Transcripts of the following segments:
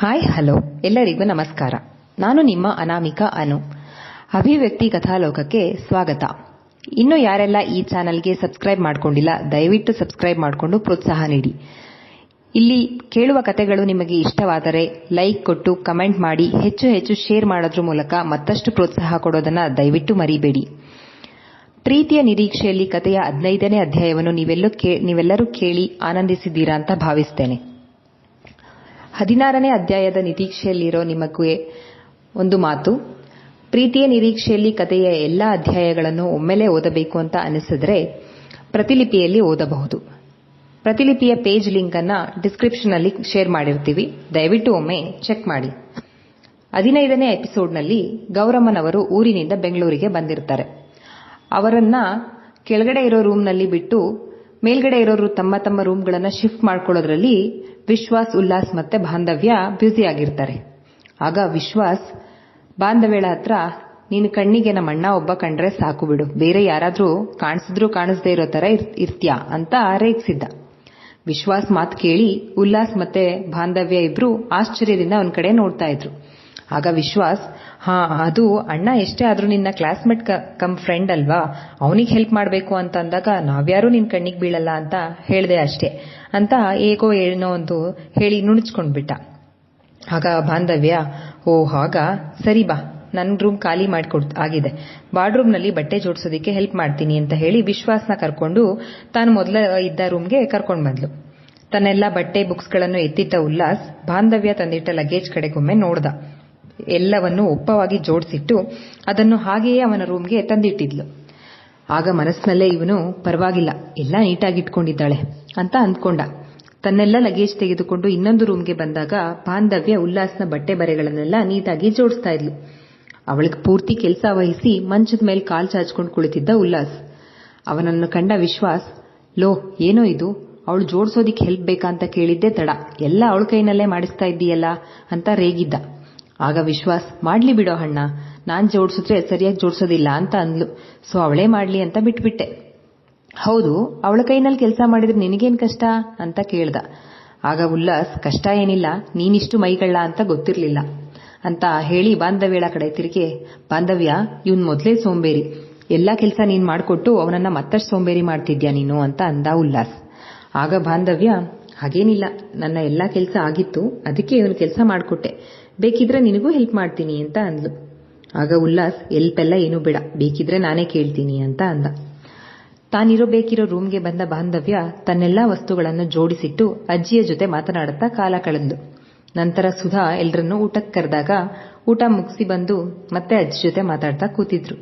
Hi hello ಎಲ್ಲರಿಗೂ ನಮಸ್ಕಾರ. ನಾನು ನಿಮ್ಮ ಅನಾಮಿಕಾ ಅನು. ಅಭಿವ್ಯಕ್ತಿ ಕಥಾಲೋಕಕ್ಕೆ ಸ್ವಾಗತ. ಇನ್ನು ಯಾರೆಲ್ಲ ಈ ಚಾನಲ್ಗೆ ಸಬ್ಸ್ಕ್ರೈಬ್ ಮಾಡ್ಕೊಂಡಿಲ್ಲ, ದಯವಿಟ್ಟು ಸಬ್ಸ್ಕ್ರೈಬ್ ಮಾಡಿಕೊಂಡು ಪ್ರೋತ್ಸಾಹ ನೀಡಿ. ಇಲ್ಲಿ ಕೇಳುವ ಕಥೆಗಳು ನಿಮಗೆ ಇಷ್ಟವಾದರೆ ಲೈಕ್ ಕೊಟ್ಟು ಕಮೆಂಟ್ ಮಾಡಿ, ಹೆಚ್ಚು ಹೆಚ್ಚು ಶೇರ್ ಮಾಡೋದ್ರ ಮೂಲಕ ಮತ್ತಷ್ಟು ಪ್ರೋತ್ಸಾಹ ಕೊಡೋದನ್ನ ದಯವಿಟ್ಟು ಮರಿಬೇಡಿ. ಪ್ರೀತಿಯ ನಿರೀಕ್ಷೆಯಲ್ಲಿ ಕಥೆಯ ಹದಿನೈದನೇ ಅಧ್ಯಾಯವನ್ನು ನೀವೆಲ್ಲರೂ ಕೇಳಿ ಆನಂದಿಸಿದ್ದೀರಾ ಅಂತ ಭಾವಿಸ್ತೇನೆ. ಹದಿನಾರನೇ ಅಧ್ಯಾಯದ ನಿರೀಕ್ಷೆಯಲ್ಲಿರೋ ನಿಮಗೆ ಒಂದು ಮಾತು. ಪ್ರೀತಿಯ ನಿರೀಕ್ಷೆಯಲ್ಲಿ ಕಥೆಯ ಎಲ್ಲ ಅಧ್ಯಾಯಗಳನ್ನು ಒಮ್ಮೆಲೇ ಓದಬೇಕು ಅಂತ ಅನಿಸಿದ್ರೆ ಪ್ರತಿಲಿಪಿಯಲ್ಲಿ ಓದಬಹುದು. ಪ್ರತಿಲಿಪಿಯ ಪೇಜ್ ಲಿಂಕ್ ಅನ್ನ ಡಿಸ್ಕ್ರಿಪ್ಷನ್ ಅಲ್ಲಿ ಶೇರ್ ಮಾಡಿರ್ತೀವಿ. ದಯವಿಟ್ಟು ಒಮ್ಮೆ ಚೆಕ್ ಮಾಡಿ. ಹದಿನೈದನೇ ಎಪಿಸೋಡ್ನಲ್ಲಿ ಗೌರಮ್ಮನವರು ಊರಿನಿಂದ ಬೆಂಗಳೂರಿಗೆ ಬಂದಿರ್ತಾರೆ. ಅವರನ್ನ ಕೆಳಗಡೆ ಇರೋ ರೂಮ್ನಲ್ಲಿ ಬಿಟ್ಟು ಮೇಲ್ಗಡೆ ಇರೋರು ತಮ್ಮ ತಮ್ಮ ರೂಮ್ಗಳನ್ನ ಶಿಫ್ಟ್ ಮಾಡ್ಕೊಳ್ಳೋದ್ರಲ್ಲಿ ವಿಶ್ವಾಸ್, ಉಲ್ಲಾಸ್ ಮತ್ತೆ ಬಾಂಧವ್ಯ ಬ್ಯುಸಿ ಆಗಿರ್ತಾರೆ. ಆಗ ವಿಶ್ವಾಸ್, ಬಾಂಧವ್ಯಳ ಹತ್ರ ನೀನು ಕಣ್ಣಿಗೆ ನಮ್ಮ ಅಣ್ಣ ಒಬ್ಬ ಕಂಡ್ರೆ ಸಾಕು ಬಿಡು. ಬೇರೆ ಯಾರಾದ್ರೂ ಕಾಣಿಸಿದ್ರು ಕಾಣಿಸದೇ ಇರೋ ತರ ಇರ್- ಇರ್ತ್ಯಾ? ಅಂತ ರೇಗಿಸಿದ್ದ ವಿಶ್ವಾಸ್ ಮಾತು ಕೇಳಿ ಉಲ್ಲಾಸ್ ಮತ್ತೆ ಬಾಂಧವ್ಯ ಇಬ್ರು ಆಶ್ಚರ್ಯದಿಂದ ಅವನ ಕಡೆ ನೋಡ್ತಾ ಇದ್ರು. ಆಗ ವಿಶ್ವಾಸ್ ಹಾ, ಅದು ಅಣ್ಣ ಎಷ್ಟೇ ಆದ್ರೂ ನಿನ್ನ ಕ್ಲಾಸ್ಮೇಟ್ ಕಮ್ ಫ್ರೆಂಡ್ ಅಲ್ವಾ? ಅವನಿಗೆ ಹೆಲ್ಪ್ ಮಾಡಬೇಕು ಅಂತ ಅಂದಾಗ ನಾವ್ಯಾರೂ ನಿನ್ನ ಕಣ್ಣಿಗೆ ಬೀಳಲ್ಲ ಅಂತ ಹೇಳ್ದೆ ಅಷ್ಟೇ. ಅಂತ ಏಕೋ ಏನೋ ಒಂದು ಹೇಳಿ ನುಣುಚ್ಕೊಂಡ್ಬಿಟ್ಟ. ಆಗ ಬಾಂಧವ್ಯ, ಓ, ಹಾಗ? ಸರಿ ಬಾ ನನ್ನ ರೂಮ್ ಖಾಲಿ ಮಾಡಿಕೊಡ್, ಆಗಿದೆ. ಬಾಡ್ರೂಮ್ನಲ್ಲಿ ಬಟ್ಟೆ ಜೋಡಿಸೋದಿಕ್ಕೆ ಹೆಲ್ಪ್ ಮಾಡ್ತೀನಿ ಅಂತ ಹೇಳಿ ವಿಶ್ವಾಸ್ನ ಕರ್ಕೊಂಡು ತಾನು ಮೊದಲ ಇದ್ದ ರೂಮ್ಗೆ ಕರ್ಕೊಂಡು ಬಂದ್ಲು. ತನ್ನೆಲ್ಲ ಬಟ್ಟೆ ಬುಕ್ಸ್ಗಳನ್ನು ಎತ್ತಿಟ್ಟ ಉಲ್ಲಾಸ್ ಬಾಂಧವ್ಯ ತಂದಿಟ್ಟ ಲಗೇಜ್ ಕಡೆಗೊಮ್ಮೆ ನೋಡ್ದ. ಎಲ್ಲವನ್ನು ಒಪ್ಪವಾಗಿ ಜೋಡಿಸಿಟ್ಟು ಅದನ್ನು ಹಾಗೆಯೇ ಅವನ ರೂಮ್ಗೆ ತಂದಿಟ್ಟಿದ್ಲು. ಆಗ ಮನಸ್ಸಿನಲ್ಲೇ ಇವನು, ಪರವಾಗಿಲ್ಲ, ಎಲ್ಲ ನೀಟಾಗಿ ಇಟ್ಕೊಂಡಿದ್ದಾಳೆ ಅಂತ ಅಂದ್ಕೊಂಡ. ತನ್ನೆಲ್ಲ ಲಗೇಜ್ ತೆಗೆದುಕೊಂಡು ಇನ್ನೊಂದು ರೂಮ್ಗೆ ಬಂದಾಗ ಬಾಂಧವ್ಯ ಉಲ್ಲಾಸ್ನ ಬಟ್ಟೆ ಬರೆಗಳನ್ನೆಲ್ಲ ನೀಟಾಗಿ ಜೋಡಿಸ್ತಾ ಇದ್ಲು. ಅವಳಿಗೆ ಪೂರ್ತಿ ಕೆಲಸ ವಹಿಸಿ ಮಂಚದ ಮೇಲೆ ಕಾಲ್ ಚಾಚ್ಕೊಂಡು ಕುಳಿತಿದ್ದ ಉಲ್ಲಾಸ್. ಅವನನ್ನು ಕಂಡ ವಿಶ್ವಾಸ್, ಲೋ, ಏನೋ ಇದು? ಅವಳು ಜೋಡಿಸೋದಿಕ್ಕೆ ಹೆಲ್ಪ್ ಬೇಕಾ ಅಂತ ಕೇಳಿದ್ದೆ ತಡ. ಎಲ್ಲ ಅವಳ ಕೈನಲ್ಲೇ ಮಾಡಿಸ್ತಾ ಇದ್ದೀಯಲ್ಲ ಅಂತ ರೇಗಿದ್ದ. ಆಗ ವಿಶ್ವಾಸ್, ಮಾಡ್ಲಿ ಬಿಡೋ ಅಣ್ಣ, ನಾನ್ ಜೋಡಿಸಿದ್ರೆ ಸರಿಯಾಗಿ ಜೋಡಿಸೋದಿಲ್ಲ ಅಂತ ಅಂದ್ಲು. ಸೊ ಅವಳೇ ಮಾಡ್ಲಿ ಅಂತ ಬಿಟ್ಬಿಟ್ಟೆ. ಹೌದು, ಅವಳ ಕೈನಲ್ಲಿ ಕೆಲಸ ಮಾಡಿದ್ರೆ ನಿನಗೇನ್ ಕಷ್ಟ? ಅಂತ ಕೇಳ್ದ. ಆಗ ಉಲ್ಲಾಸ್, ಕಷ್ಟ ಏನಿಲ್ಲ, ನೀನಿಷ್ಟು ಮೈಗಳ್ಳ ಅಂತ ಗೊತ್ತಿರ್ಲಿಲ್ಲ. ಅಂತ ಹೇಳಿ ಬಾಂಧವ್ಯಳ ಕಡೆ ತಿರುಗಿ, ಬಾಂಧವ್ಯ, ಇವನ್ ಮೊದಲೇ ಸೋಂಬೇರಿ. ಎಲ್ಲಾ ಕೆಲಸ ನೀನ್ ಮಾಡಿಕೊಟ್ಟು ಅವನನ್ನ ಮತ್ತಷ್ಟು ಸೋಂಬೇರಿ ಮಾಡ್ತಿದ್ಯಾ ನೀನು? ಅಂತ ಅಂದ ಉಲ್ಲಾಸ್. ಆಗ ಬಾಂಧವ್ಯ, ಹಾಗೇನಿಲ್ಲ, ನನ್ನ ಎಲ್ಲಾ ಕೆಲಸ ಆಗಿತ್ತು, ಅದಕ್ಕೆ ಇವನು ಕೆಲಸ ಮಾಡ್ಕೊಟ್ಟೆ. ಬೇಕಿದ್ರೆ ನಿನಗೂ ಹೆಲ್ಪ್ ಮಾಡ್ತೀನಿ ಅಂತ ಅಂದ್ಲು. ಆಗ ಉಲ್ಲಾಸ್ ಎಲ್ಪೆಲ್ಲ ಏನು ಬೇಡ, ಬೇಕಿದ್ರೆ ನಾನೇ ಕೇಳ್ತೀನಿ ಅಂತ ಅಂದ. ತಾನಿರೋ ಬೇಕಿರೋ ರೂಮ್ಗೆ ಬಂದ ಬಾಂಧವ್ಯ ತನ್ನೆಲ್ಲಾ ವಸ್ತುಗಳನ್ನು ಜೋಡಿಸಿಟ್ಟು ಅಜ್ಜಿಯ ಜೊತೆ ಮಾತನಾಡುತ್ತಾ ಕಾಲ ಕಳೆದ್ಲು. ನಂತರ ಸುಧಾ ಎಲ್ರನ್ನೂ ಊಟಕ್ಕೆ ಕರೆದಾಗ ಊಟ ಮುಗಿಸಿ ಬಂದು ಮತ್ತೆ ಅಜ್ಜಿ ಜೊತೆ ಮಾತಾಡ್ತಾ ಕೂತಿದ್ರು.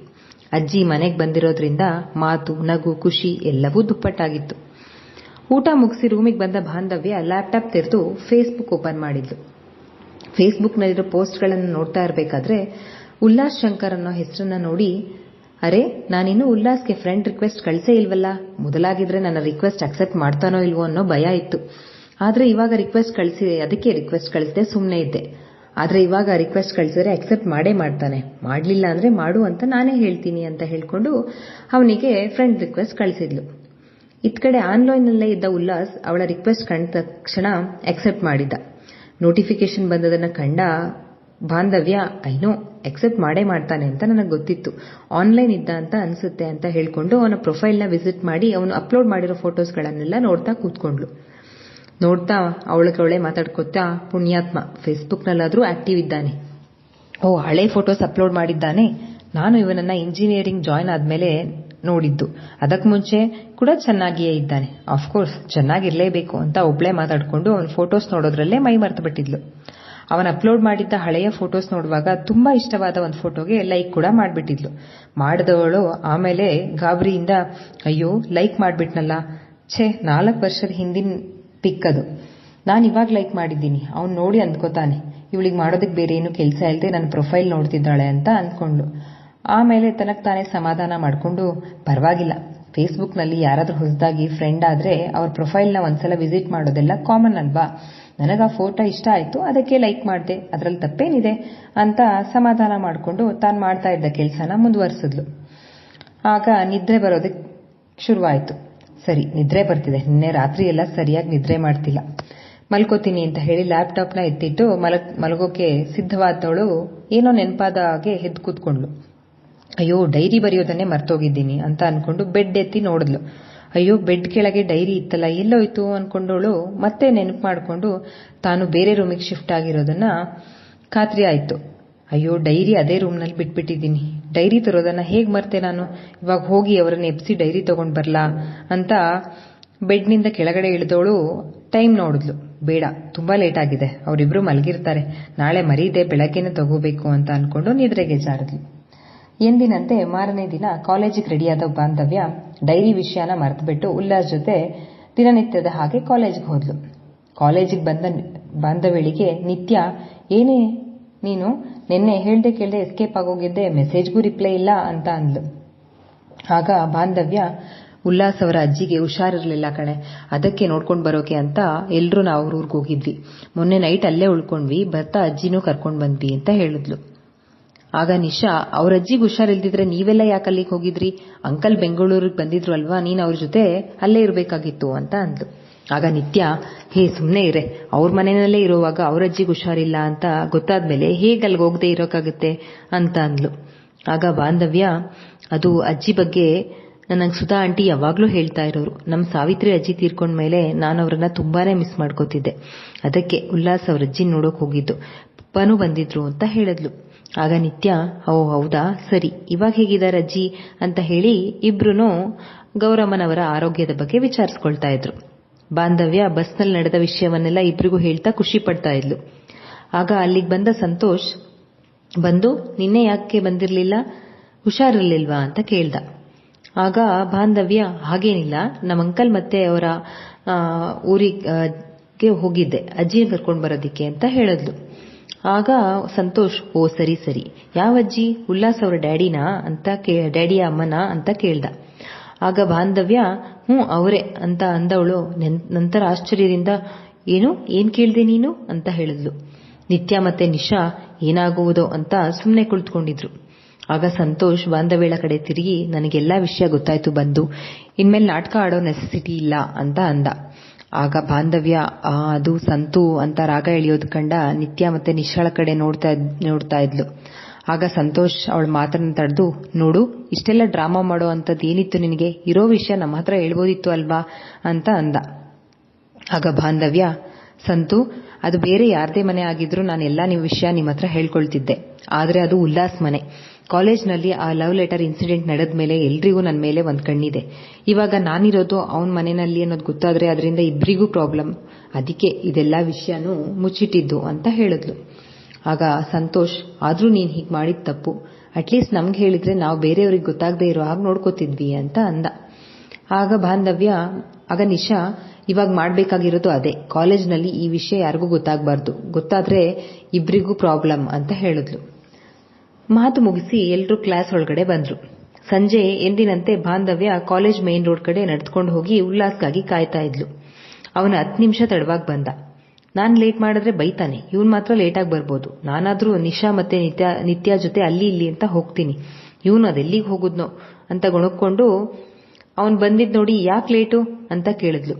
ಅಜ್ಜಿ ಮನೆಗೆ ಬಂದಿರೋದ್ರಿಂದ ಮಾತು, ನಗು, ಖುಷಿ ಎಲ್ಲವೂ ದುಪ್ಪಟ್ಟಾಗಿತ್ತು. ಊಟ ಮುಗಿಸಿ ರೂಮಿಗೆ ಬಂದ ಬಾಂಧವ್ಯ ಲ್ಯಾಪ್ಟಾಪ್ ತೆರೆದು ಫೇಸ್ಬುಕ್ ಓಪನ್ ಮಾಡಿದ್ಲು. ಫೇಸ್ಬುಕ್ನಲ್ಲಿರೋ ಪೋಸ್ಟ್ಗಳನ್ನು ನೋಡ್ತಾ ಇರಬೇಕಾದ್ರೆ ಉಲ್ಲಾಸ್ ಶಂಕರ್ ಅನ್ನೋ ಹೆಸರನ್ನ ನೋಡಿ, ಅರೆ, ನಾನಿನ್ನೂ ಉಲ್ಲಾಸ್ಗೆ ಫ್ರೆಂಡ್ ರಿಕ್ವೆಸ್ಟ್ ಕಳಿಸೇ ಇಲ್ವಲ್ಲ? ಮೊದಲಾಗಿದ್ರೆ ನನ್ನ ರಿಕ್ವೆಸ್ಟ್ ಅಕ್ಸೆಪ್ಟ್ ಮಾಡ್ತಾನೋ ಇಲ್ವೋ ಅನ್ನೋ ಭಯ ಇತ್ತು. ಆದ್ರೆ ಇವಾಗ ರಿಕ್ವೆಸ್ಟ್ ಕಳಿಸಿ ಅದಕ್ಕೆ ರಿಕ್ವೆಸ್ಟ್ ಕಳಿಸಿದೆ ಸುಮ್ಮನೆ ಇದ್ದೆ. ಆದ್ರೆ ಇವಾಗ ರಿಕ್ವೆಸ್ಟ್ ಕಳಿಸಿದ್ರೆ ಅಕ್ಸೆಪ್ಟ್ ಮಾಡೇ ಮಾಡ್ತಾನೆ. ಮಾಡ್ಲಿಲ್ಲ ಅಂದ್ರೆ ಮಾಡು ಅಂತ ನಾನೇ ಹೇಳ್ತೀನಿ ಅಂತ ಹೇಳ್ಕೊಂಡು ಅವನಿಗೆ ಫ್ರೆಂಡ್ ರಿಕ್ವೆಸ್ಟ್ ಕಳಿಸಿದ್ಲು. ಇತ್ ಕಡೆ ಆನ್ಲೈನ್ನಲ್ಲೇ ಇದ್ದ ಉಲ್ಲಾಸ್ ಅವಳ ರಿಕ್ವೆಸ್ಟ್ ಕಂಡ ತಕ್ಷಣ ಅಕ್ಸೆಪ್ಟ್ ಮಾಡಿದ್ದ. ನೋಟಿಫಿಕೇಶನ್ ಬಂದದನ್ನು ಕಂಡ ಬಾಂಧವ್ಯ ಐನೋ ಎಕ್ಸೆಪ್ಟ್ ಮಾಡೇ ಮಾಡ್ತಾನೆ ಅಂತ ನನಗೆ ಗೊತ್ತಿತ್ತು. ಆನ್ಲೈನ್ ಇದ್ದ ಅಂತ ಅನ್ಸುತ್ತೆ ಅಂತ ಹೇಳ್ಕೊಂಡು ಅವನ ಪ್ರೊಫೈಲ್ನ ವಿಸಿಟ್ ಮಾಡಿ ಅವನು ಅಪ್ಲೋಡ್ ಮಾಡಿರೋ ಫೋಟೋಸ್ಗಳನ್ನೆಲ್ಲ ನೋಡ್ತಾ ಕೂತ್ಕೊಂಡ್ಲು ನೋಡ್ತಾ ಅವಳೇ ಮಾತಾಡ್ಕೊತಾ ಪುಣ್ಯಾತ್ಮ ಫೇಸ್ಬುಕ್ನಲ್ಲಾದರೂ ಆಕ್ಟಿವ್ ಇದ್ದಾನೆ. ಓ, ಹಳೆ ಫೋಟೋಸ್ ಅಪ್ಲೋಡ್ ಮಾಡಿದ್ದಾನೆ. ನಾನು ಇವನನ್ನ ಇಂಜಿನಿಯರಿಂಗ್ ಜಾಯ್ನ್ ಆದ್ಮೇಲೆ ನೋಡಿದ್ದು. ಅದಕ್ಕೆ ಮುಂಚೆ ಕೂಡ ಚೆನ್ನಾಗಿಯೇ ಇದ್ದಾನೆ. ಕೋರ್ಸ್ ಚೆನ್ನಾಗಿರ್ಲೇಬೇಕು ಅಂತ ಒಬ್ಳೆ ಮಾತಾಡ್ಕೊಂಡು ಅವನ ಫೋಟೋಸ್ ನೋಡೋದ್ರಲ್ಲೇ ಮೈ ಮರ್ತು ಬಿಟ್ಟಿದ್ಲು. ಅವನ್ ಅಪ್ಲೋಡ್ ಮಾಡಿದ್ದ ಹಳೆಯ ಫೋಟೋಸ್ ನೋಡುವಾಗ ತುಂಬಾ ಇಷ್ಟವಾದ ಒಂದು ಫೋಟೋಗೆ ಲೈಕ್ ಕೂಡ ಮಾಡ್ಬಿಟ್ಟಿದ್ಲು. ಮಾಡಿದವಳು ಆಮೇಲೆ ಗಾಬರಿಯಿಂದ, ಅಯ್ಯೋ ಲೈಕ್ ಮಾಡ್ಬಿಟ್ನಲ್ಲ. ಛೇ, ನಾಲ್ಕು ವರ್ಷದ ಹಿಂದಿನ ಪಿಕ್ ಅದು. ನಾನು ಇವಾಗ ಲೈಕ್ ಮಾಡಿದ್ದೀನಿ. ಅವ್ನು ನೋಡಿ ಅಂದ್ಕೋತಾನೆ. ಇವಳಿಗೆ ಮಾಡೋದಕ್ಕೆ ಬೇರೆ ಏನು ಕೆಲಸ ಇಲ್ಲದೆ ನನ್ನ ಪ್ರೊಫೈಲ್ ನೋಡ್ತಿದ್ದಾಳೆ ಅಂತ ಅಂದ್ಕೊಂಡ್ಲು ಆಮೇಲೆ ತನಕ ತಾನೇ ಸಮಾಧಾನ ಮಾಡಿಕೊಂಡು ಪರವಾಗಿಲ್ಲ. ಫೇಸ್ಬುಕ್ನಲ್ಲಿ ಯಾರಾದರೂ ಹೊಸದಾಗಿ ಫ್ರೆಂಡ್ ಆದರೆ ಅವ್ರ ಪ್ರೊಫೈಲ್ನ ಒಂದ್ಸಲ ವಿಸಿಟ್ ಮಾಡೋದೆಲ್ಲ ಕಾಮನ್ ಅಲ್ವಾ? ನನಗೆ ಆ ಫೋಟೋ ಇಷ್ಟ ಆಯ್ತು, ಅದಕ್ಕೆ ಲೈಕ್ ಮಾಡಿದೆ. ಅದರಲ್ಲಿ ತಪ್ಪೇನಿದೆ ಅಂತ ಸಮಾಧಾನ ಮಾಡಿಕೊಂಡು ತಾನು ಮಾಡ್ತಾ ಇದ್ದ ಕೆಲಸನ ಮುಂದುವರಿಸಿದ್ಲು. ಆಗ ನಿದ್ರೆ ಬರೋದಕ್ಕೆ ಶುರುವಾಯಿತು. ಸರಿ, ನಿದ್ರೆ ಬರ್ತಿದೆ. ನಿನ್ನೆ ರಾತ್ರಿ ಎಲ್ಲ ಸರಿಯಾಗಿ ನಿದ್ರೆ ಮಾಡ್ತಿಲ್ಲ. ಮಲ್ಕೋತೀನಿ ಅಂತ ಹೇಳಿ ಲ್ಯಾಪ್ಟಾಪ್ನ ಎತ್ತಿಟ್ಟು ಮಲಗ್, ಮಲಗೋಕೆ ಸಿದ್ಧವಾದವಳು ಏನೋ ನೆನಪಾದ ಹಾಗೆ ಎದ್ದು ಕೂತ್ಕೊಂಡ್ಳು. ಅಯ್ಯೋ, ಡೈರಿ ಬರೆಯೋದನ್ನೇ ಮರ್ತೋಗಿದ್ದೀನಿ ಅಂತ ಅನ್ಕೊಂಡು ಬೆಡ್ ಎತ್ತಿ ನೋಡಿದ್ಲು. ಅಯ್ಯೋ, ಬೆಡ್ ಕೆಳಗೆ ಡೈರಿ ಇತ್ತಲ್ಲ, ಎಲ್ಲೋಯ್ತು ಅನ್ಕೊಂಡವಳು ಮತ್ತೆ ನೆನಪು ಮಾಡಿಕೊಂಡು ತಾನು ಬೇರೆ ರೂಮಿಗೆ ಶಿಫ್ಟ್ ಆಗಿರೋದನ್ನ ಖಾತ್ರಿ ಆಯ್ತು. ಅಯ್ಯೋ, ಡೈರಿ ಅದೇ ರೂಮ್ನಲ್ಲಿ ಬಿಟ್ಬಿಟ್ಟಿದ್ದೀನಿ. ಡೈರಿ ತರೋದನ್ನ ಹೇಗೆ ಮರ್ತೆ ನಾನು? ಇವಾಗ ಹೋಗಿ ಅವರನ್ನ ಎಬ್ಸಿ ಡೈರಿ ತಗೊಂಡು ಬರ್ಲಾ ಅಂತ ಬೆಡ್ನಿಂದ ಕೆಳಗಡೆ ಇಳಿದವಳು ಟೈಮ್ ನೋಡಿದ್ಲು. ಬೇಡ, ತುಂಬಾ ಲೇಟ್ ಆಗಿದೆ. ಅವರಿಬ್ರು ಮಲಗಿರ್ತಾರೆ. ನಾಳೆ ಮರೀದೆ ಬೆಳಗ್ಗೆನೆ ತಗೋಬೇಕು ಅಂತ ಅನ್ಕೊಂಡು ನಿದ್ರೆಗೆ ಜಾರಿದ್ಲು. ಎಂದಿನಂತೆ ಮಾರನೇ ದಿನ ಕಾಲೇಜಿಗೆ ರೆಡಿಯಾದ ಬಾಂಧವ್ಯ ಡೈರಿ ವಿಷಯನ ಮರೆತುಬಿಟ್ಟು ಉಲ್ಲಾಸ್ ಜೊತೆ ದಿನನಿತ್ಯದ ಹಾಗೆ ಕಾಲೇಜಿಗೆ ಹೋದ್ಲು. ಕಾಲೇಜಿಗೆ ಬಂದ ಬಾಂಧವ್ಯಳಿಗೆ ನಿತ್ಯ, ಏನೇ ನೀನು ನಿನ್ನೆ ಹೇಳ್ದೆ ಕೇಳ್ದೆ ಎಸ್ಕೇಪ್ ಆಗೋಗಿದ್ದೆ ಮೆಸೇಜ್ಗೂ ರಿಪ್ಲೈ ಇಲ್ಲ ಅಂತ ಅಂದ್ಲು. ಆಗ ಬಾಂಧವ್ಯ, ಉಲ್ಲಾಸ್ ಅವರ ಅಜ್ಜಿಗೆ ಹುಷಾರಿರ್ಲಿಲ್ಲ ಕಣೆ, ಅದಕ್ಕೆ ನೋಡ್ಕೊಂಡು ಬರೋಕೆ ಅಂತ ಎಲ್ಲರೂ ನಾವು ಊರಿಗೆ ಹೋಗಿದ್ವಿ. ಮೊನ್ನೆ ನೈಟ್ ಅಲ್ಲೇ ಉಳ್ಕೊಂಡ್ವಿ, ಬರ್ತಾ ಅಜ್ಜಿನೂ ಕರ್ಕೊಂಡು ಬಂದ್ವಿ ಅಂತ ಹೇಳಿದ್ಲು. ಆಗ ನಿಶಾ, ಅವ್ರ ಅಜ್ಜಿಗೆ ಹುಷಾರಿಲ್ದಿದ್ರೆ ನೀವೆಲ್ಲ ಯಾಕೆ ಅಲ್ಲಿಗೆ ಹೋಗಿದ್ರಿ? ಅಂಕಲ್ ಬೆಂಗಳೂರಿಗೆ ಬಂದಿದ್ರು ಅಲ್ವಾ? ನೀನು ಅವ್ರ ಜೊತೆ ಅಲ್ಲೇ ಇರಬೇಕಾಗಿತ್ತು ಅಂತ ಅಂದ್ಲು. ಆಗ ನಿತ್ಯ, ಹೇ ಸುಮ್ಮನೆ ಇರೆ, ಅವ್ರ ಮನೆಯಲ್ಲೇ ಇರುವಾಗ ಅವ್ರ ಅಜ್ಜಿಗೆ ಹುಷಾರಿಲ್ಲ ಅಂತ ಗೊತ್ತಾದ್ಮೇಲೆ ಹೇಗೆ ಅಲ್ಲಿಗೆ ಹೋಗದೆ ಇರೋಕ್ಕಾಗುತ್ತೆ ಅಂತ ಅಂದ್ಲು. ಆಗ ಬಾಂಧವ್ಯ, ಅದು ಅಜ್ಜಿ ಬಗ್ಗೆ ನನಗೆ ಸುಧಾ ಆಂಟಿ ಯಾವಾಗ್ಲೂ ಹೇಳ್ತಾ ಇರೋರು. ನಮ್ಮ ಸಾವಿತ್ರಿ ಅಜ್ಜಿ ತೀರ್ಕೊಂಡ್ಮೇಲೆ ನಾನು ಅವರನ್ನ ತುಂಬಾನೇ ಮಿಸ್ ಮಾಡ್ಕೋತಿದ್ದೆ. ಅದಕ್ಕೆ ಉಲ್ಲಾಸ್ ಅವ್ರ ಅಜ್ಜಿ ನೋಡೋಕೆ ಹೋಗಿದ್ದು. ಪಪ್ಪನೂ ಬಂದಿದ್ರು ಅಂತ ಹೇಳಿದ್ಲು. ಆಗ ನಿತ್ಯ, ಓ, ಹೌದಾ? ಸರಿ. ಇವಾಗ ಹೇಗಿದ್ದಾರೆ ಅಜ್ಜಿ ಅಂತ ಹೇಳಿ ಇಬ್ರು ಗೌರಮ್ಮನವರ ಆರೋಗ್ಯದ ಬಗ್ಗೆ ವಿಚಾರಿಸ್ಕೊಳ್ತಾ ಇದ್ರು. ಬಾಂಧವ್ಯ, ಬಸ್ನಲ್ಲಿ ನಡೆದ ವಿಷಯವನ್ನೆಲ್ಲ ಇಬ್ರಿಗೂ ಹೇಳ್ತಾ ಖುಷಿ ಪಡ್ತಾ ಇದ್ಲು. ಆಗ ಅಲ್ಲಿಗೆ ಬಂದ ಸಂತೋಷ್, ಬಂದು ನಿನ್ನೆ ಯಾಕೆ ಬಂದಿರಲಿಲ್ಲ? ಹುಷಾರಿರ್ಲಿಲ್ವಾ? ಅಂತ ಕೇಳ್ದ. ಆಗ ಬಾಂಧವ್ಯ, ಹಾಗೇನಿಲ್ಲ. ನಮ್ಮ ಅಂಕಲ್ ಮತ್ತೆ ಅವರ ಊರಿಗೆ ಹೋಗಿದ್ದೆ. ಅಜ್ಜಿನ ಕರ್ಕೊಂಡು ಬರೋದಿಕ್ಕೆ, ಅಂತ ಹೇಳಿದ್ಲು. ಆಗ ಸಂತೋಷ್, ಓ ಸರಿ ಸರಿ. ಯಾವ ಅಜ್ಜಿ? ಉಲ್ಲಾಸ್ ಅವರ ಡ್ಯಾಡಿನಾ ಅಂತ ಕೇ, ಡ್ಯಾಡಿಯ ಅಮ್ಮನ ಅಂತ ಕೇಳ್ದ. ಆಗ ಬಾಂಧವ್ಯ, ಹ್ಞೂ, ಅವರೇ ಅಂತ ಅಂದವಳು. ನಂತರ ಆಶ್ಚರ್ಯದಿಂದ, ಏನು? ಏನ್ ಕೇಳ್ದೆ ನೀನು? ಅಂತ ಹೇಳಿದ್ಲು. ನಿತ್ಯ ಮತ್ತೆ ನಿಶಾ, ಏನಾಗುವುದೋ ಅಂತ ಸುಮ್ಮನೆ ಕುಳಿತುಕೊಂಡಿದ್ರು. ಆಗ ಸಂತೋಷ್ ಬಾಂಧವ್ಯಳ ಕಡೆ ತಿರುಗಿ, ನನಗೆಲ್ಲಾ ವಿಷಯ ಗೊತ್ತಾಯ್ತು ಬಂದು. ಇನ್ಮೇಲೆ ನಾಟಕ ಆಡೋ ನೆಸೆಸಿಟಿ ಇಲ್ಲ ಅಂತ ಅಂದ. ಆಗ ಬಾಂಧವ್ಯ ಅದು ಸಂತು ಅಂತ ರಾಗ ಎಳೆಯೋದು ಕಂಡ ನಿತ್ಯ ಮತ್ತೆ ನಿಶಾಳ ಕಡೆ ನೋಡ್ತಾ ನೋಡ್ತಾ ಇದ್ಲು. ಆಗ ಸಂತೋಷ್ ಅವಳ ಮಾತನ್ನ ತಡೆದು, ನೋಡು, ಇಷ್ಟೆಲ್ಲ ಡ್ರಾಮಾ ಮಾಡೋ ಅಂಥದ್ದು ಏನಿತ್ತು ನಿನಗೆ? ಇರೋ ವಿಷಯ ನಮ್ಮ ಹತ್ರ ಹೇಳ್ಬೋದಿತ್ತು ಅಲ್ವಾ? ಅಂತ ಅಂದ. ಆಗ ಬಾಂಧವ್ಯ, ಸಂತು, ಅದು ಬೇರೆ ಯಾರದೇ ಮನೆ ಆಗಿದ್ರು ನಾನು ಎಲ್ಲ ನಿಮ್ಮ ವಿಷಯ ನಿಮ್ಮ ಹತ್ರ ಹೇಳ್ಕೊಳ್ತಿದ್ದೆ. ಆದ್ರೆ ಅದು ಉಲ್ಲಾಸ್ ಮನೆ. ಕಾಲೇಜ್ನಲ್ಲಿ ಆ ಲವ್ ಲೆಟರ್ ಇನ್ಸಿಡೆಂಟ್ ನಡೆದ ಮೇಲೆ ಎಲ್ರಿಗೂ ನನ್ನ ಮೇಲೆ ಒಂದು ಕಣ್ಣಿದೆ. ಇವಾಗ ನಾನಿರೋದು ಅವನ ಮನೆಯಲ್ಲಿ ಅನ್ನೋದು ಗೊತ್ತಾದ್ರೆ ಅದರಿಂದ ಇಬ್ಬರಿಗೂ ಪ್ರಾಬ್ಲಮ್. ಅದಕ್ಕೆ ಇದೆಲ್ಲ ವಿಷಯನೂ ಮುಚ್ಚಿಟ್ಟಿದ್ದು ಅಂತ ಹೇಳಿದ್ಲು. ಆಗ ಸಂತೋಷ್, ಆದ್ರೂ ನೀನು ಹೀಗೆ ಮಾಡಿದ ತಪ್ಪು. ಅಟ್ಲೀಸ್ಟ್ ನಮ್ಗೆ ಹೇಳಿದ್ರೆ ನಾವು ಬೇರೆಯವ್ರಿಗೆ ಗೊತ್ತಾಗದೇ ಇರೋ ಹಾಗೆ ನೋಡ್ಕೋತಿದ್ವಿ ಅಂತ ಅಂದ. ಆಗ ಬಾಂಧವ್ಯ, ಆಗ ನಿಶಾ, ಇವಾಗ ಮಾಡಬೇಕಾಗಿರೋದು ಅದೇ. ಕಾಲೇಜ್ನಲ್ಲಿ ಈ ವಿಷಯ ಯಾರಿಗೂ ಗೊತ್ತಾಗಬಾರ್ದು. ಗೊತ್ತಾದ್ರೆ ಇಬ್ರಿಗೂ ಪ್ರಾಬ್ಲಮ್ ಅಂತ ಹೇಳಿದ್ಲು. ಮಾತು ಮುಗಿಸಿ ಎಲ್ಲರೂ ಕ್ಲಾಸ್ ಒಳಗಡೆ ಬಂದರು. ಸಂಜೆ ಎಂದಿನಂತೆ ಬಾಂಧವ್ಯ ಕಾಲೇಜ್ ಮೇನ್ ರೋಡ್ ಕಡೆ ನಡೆದುಕೊಂಡು ಹೋಗಿ ಉಲ್ಲಾಸ್ಗಾಗಿ ಕಾಯ್ತಾ ಇದ್ಲು. ಅವನ ಹತ್ತು ನಿಮಿಷ ತಡವಾಗಿ ಬಂದ. ನಾನು ಲೇಟ್ ಮಾಡಿದ್ರೆ ಬೈತಾನೆ. ಇವನು ಮಾತ್ರ ಲೇಟಾಗಿ ಬರ್ಬೋದು. ನಾನಾದರೂ ನಿಶಾ ಮತ್ತೆ ನಿತ್ಯ ನಿತ್ಯ ಜೊತೆ ಅಲ್ಲಿ ಇಲ್ಲಿ ಅಂತ ಹೋಗ್ತೀನಿ. ಇವನು ಅದೆಲ್ಲಿಗೆ ಹೋಗುದ್ನೋ ಅಂತ ಗೊಣಕ್ಕೊಂಡು ಅವನು ಬಂದಿದ್ ನೋಡಿ ಯಾಕೆ ಲೇಟು ಅಂತ ಕೇಳಿದ್ಲು.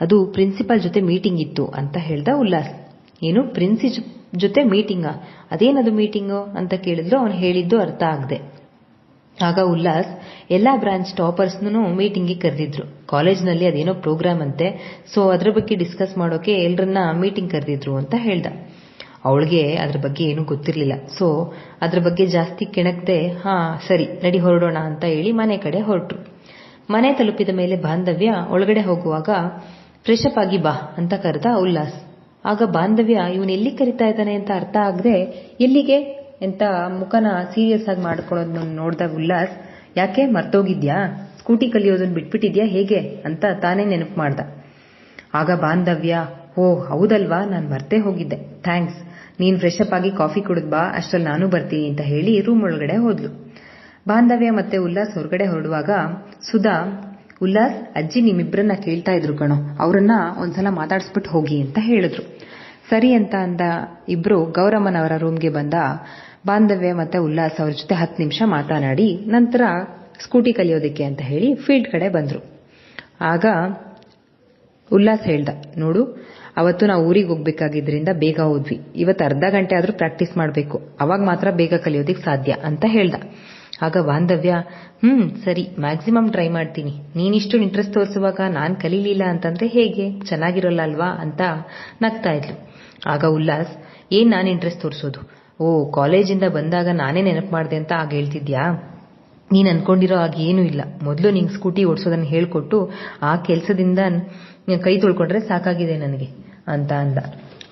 ಅದು ಪ್ರಿನ್ಸಿಪಾಲ್ ಜೊತೆ ಮೀಟಿಂಗ್ ಇತ್ತು ಅಂತ ಹೇಳ್ದ ಉಲ್ಲಾಸ್. ಏನು ಪ್ರಿನ್ಸಿ ಜೊತೆ ಮೀಟಿಂಗಾ ಅದೇನದು ಮೀಟಿಂಗು ಅಂತ ಕೇಳಿದ್ರು, ಅವನು ಹೇಳಿದ್ದು ಅರ್ಥ ಆಗದೆ. ಆಗ ಉಲ್ಲಾಸ್ ಎಲ್ಲಾ ಬ್ರಾಂಚ್ ಟಾಪರ್ಸ್ನೂ ಮೀಟಿಂಗ್ಗೆ ಕರೆದಿದ್ರು. ಕಾಲೇಜ್ನಲ್ಲಿ ಅದೇನೋ ಪ್ರೋಗ್ರಾಮ್ ಅಂತೆ ಸೊ ಅದ್ರ ಬಗ್ಗೆ ಡಿಸ್ಕಸ್ ಮಾಡೋಕೆ ಎಲ್ರನ್ನ ಮೀಟಿಂಗ್ ಕರೆದಿದ್ರು ಅಂತ ಹೇಳ್ದ. ಅವಳಿಗೆ ಅದ್ರ ಬಗ್ಗೆ ಏನೂ ಗೊತ್ತಿರಲಿಲ್ಲ. ಸೊ ಅದ್ರ ಬಗ್ಗೆ ಜಾಸ್ತಿ ಕೆಣಕ್ದೆ, ಹಾ, ಸರಿ, ನಡಿ ಹೊರಡೋಣ ಅಂತ ಹೇಳಿ ಮನೆ ಕಡೆ ಹೊರಟ್ರು. ಮನೆ ತಲುಪಿದ ಮೇಲೆ ಬಾಂಧವ್ಯ ಒಳಗಡೆ ಹೋಗುವಾಗ ಫ್ರೆಶಪ್ ಆಗಿ ಬಾ ಅಂತ ಕರೆದ ಉಲ್ಲಾಸ್. ಆಗ ಬಾಂಧವ್ಯ ಇವನ್ ಎಲ್ಲಿ ಕರಿತಾ ಇದ್ದಾನೆ ಅಂತ ಅರ್ಥ ಆಗದೆ ಎಲ್ಲಿಗೆ ಅಂತ ಮುಖನ ಸೀರಿಯಸ್ ಆಗಿ ಮಾಡ್ಕೊಳ್ಳೋದನ್ನ ನೋಡಿದಾಗ ಉಲ್ಲಾಸ್, ಯಾಕೆ ಮರ್ತೋಗಿದ್ಯಾ? ಸ್ಕೂಟಿ ಕಲಿಯೋದನ್ನ ಬಿಟ್ಬಿಟ್ಟಿದ್ಯಾ ಹೇಗೆ? ಅಂತ ತಾನೇ ನೆನಪು ಮಾಡ್ದ. ಆಗ ಬಾಂಧವ್ಯ, ಓ, ಹೌದಲ್ವಾ? ನಾನು ಮರ್ತೇ ಹೋಗಿದ್ದೆ. ಥ್ಯಾಂಕ್ಸ್. ನೀನ್ ಅಪ್ ಆಗಿ ಕಾಫಿ ಕುಡಿದ್ ಬಾ ಅಷ್ಟ್ರಲ್ಲಿ ನಾನು ಬರ್ತೀನಿ ಅಂತ ಹೇಳಿ ರೂಮ್ ಒಳಗಡೆ ಹೋದ್ಲು. ಬಾಂಧವ್ಯ ಮತ್ತೆ ಉಲ್ಲಾಸ್ ಹೊರಗಡೆ ಹೊರಡುವಾಗ, ಸುಧಾ ಉಲ್ಲಾಸ್ ಅಜ್ಜಿ ನಿಮ್ಮಿಬ್ಬರನ್ನ ಕೇಳ್ತಾ ಇದ್ರು ಕಣೋ. ಅವರನ್ನ ಒಂದ್ಸಲ ಮಾತಾಡಿಸ್ಬಿಟ್ಟು ಹೋಗಿ ಅಂತ ಹೇಳಿದ್ರು. ಸರಿ ಅಂತ ಅಂದ ಇಬ್ರು ಗೌರಮ್ಮನವರ ರೂಮ್ಗೆ ಬಂದ ಬಾಂಧವ್ಯ ಮತ್ತೆ ಉಲ್ಲಾಸ್ ಅವ್ರ ಜೊತೆ ಹತ್ತು ನಿಮಿಷ ಮಾತನಾಡಿ ನಂತರ ಸ್ಕೂಟಿ ಕಲಿಯೋದಕ್ಕೆ ಅಂತ ಹೇಳಿ ಫೀಲ್ಡ್ ಕಡೆ ಬಂದ್ರು. ಆಗ ಉಲ್ಲಾಸ್ ಹೇಳ್ದ, ನೋಡು, ಅವತ್ತು ನಾವು ಊರಿಗೆ ಹೋಗ್ಬೇಕಾಗಿದ್ರಿಂದ ಬೇಗ ಹೋದ್ವಿ. ಇವತ್ತು ಅರ್ಧ ಗಂಟೆ ಆದ್ರೂ ಪ್ರಾಕ್ಟೀಸ್ ಮಾಡಬೇಕು. ಅವಾಗ ಮಾತ್ರ ಬೇಗ ಕಲಿಯೋದಿಕ್ ಸಾಧ್ಯ, ಅಂತ ಹೇಳ್ದ. ಆಗ ಬಾಂಧವ್ಯ, ಹ್ಮ್, ಸರಿ ಮ್ಯಾಕ್ಸಿಮಮ್ ಟ್ರೈ ಮಾಡ್ತೀನಿ. ನೀನಿಷ್ಟು ಇಂಟ್ರೆಸ್ಟ್ ತೋರಿಸುವಾಗ ನಾನ್ ಕಲೀಲಿಲ್ಲ ಅಂತಂದ್ರೆ ಹೇಗೆ? ಚೆನ್ನಾಗಿರೋಲ್ಲ ಅಲ್ವಾ ಅಂತ ನಗ್ತಾ ಇದ್ಲು. ಆಗ ಉಲ್ಲಾಸ್, ಏನ್ ನಾನ್ ಇಂಟ್ರೆಸ್ಟ್ ತೋರಿಸೋದು? ಓ ಕಾಲೇಜಿಂದ ಬಂದಾಗ ನಾನೇ ನೆನಪು ಮಾಡ್ದೆ ಅಂತ ಆಗ ಹೇಳ್ತಿದ್ಯಾ? ನೀನ್ ಅನ್ಕೊಂಡಿರೋ ಆಗ ಏನೂ ಇಲ್ಲ. ಮೊದಲು ನಿಂಗೆ ಸ್ಕೂಟಿ ಓಡಿಸೋದನ್ನ ಹೇಳ್ಕೊಟ್ಟು ಆ ಕೆಲಸದಿಂದ ಕೈ ತೊಳ್ಕೊಂಡ್ರೆ ಸಾಕಾಗಿದೆ ನನಗೆ ಅಂತ ಅಂದ.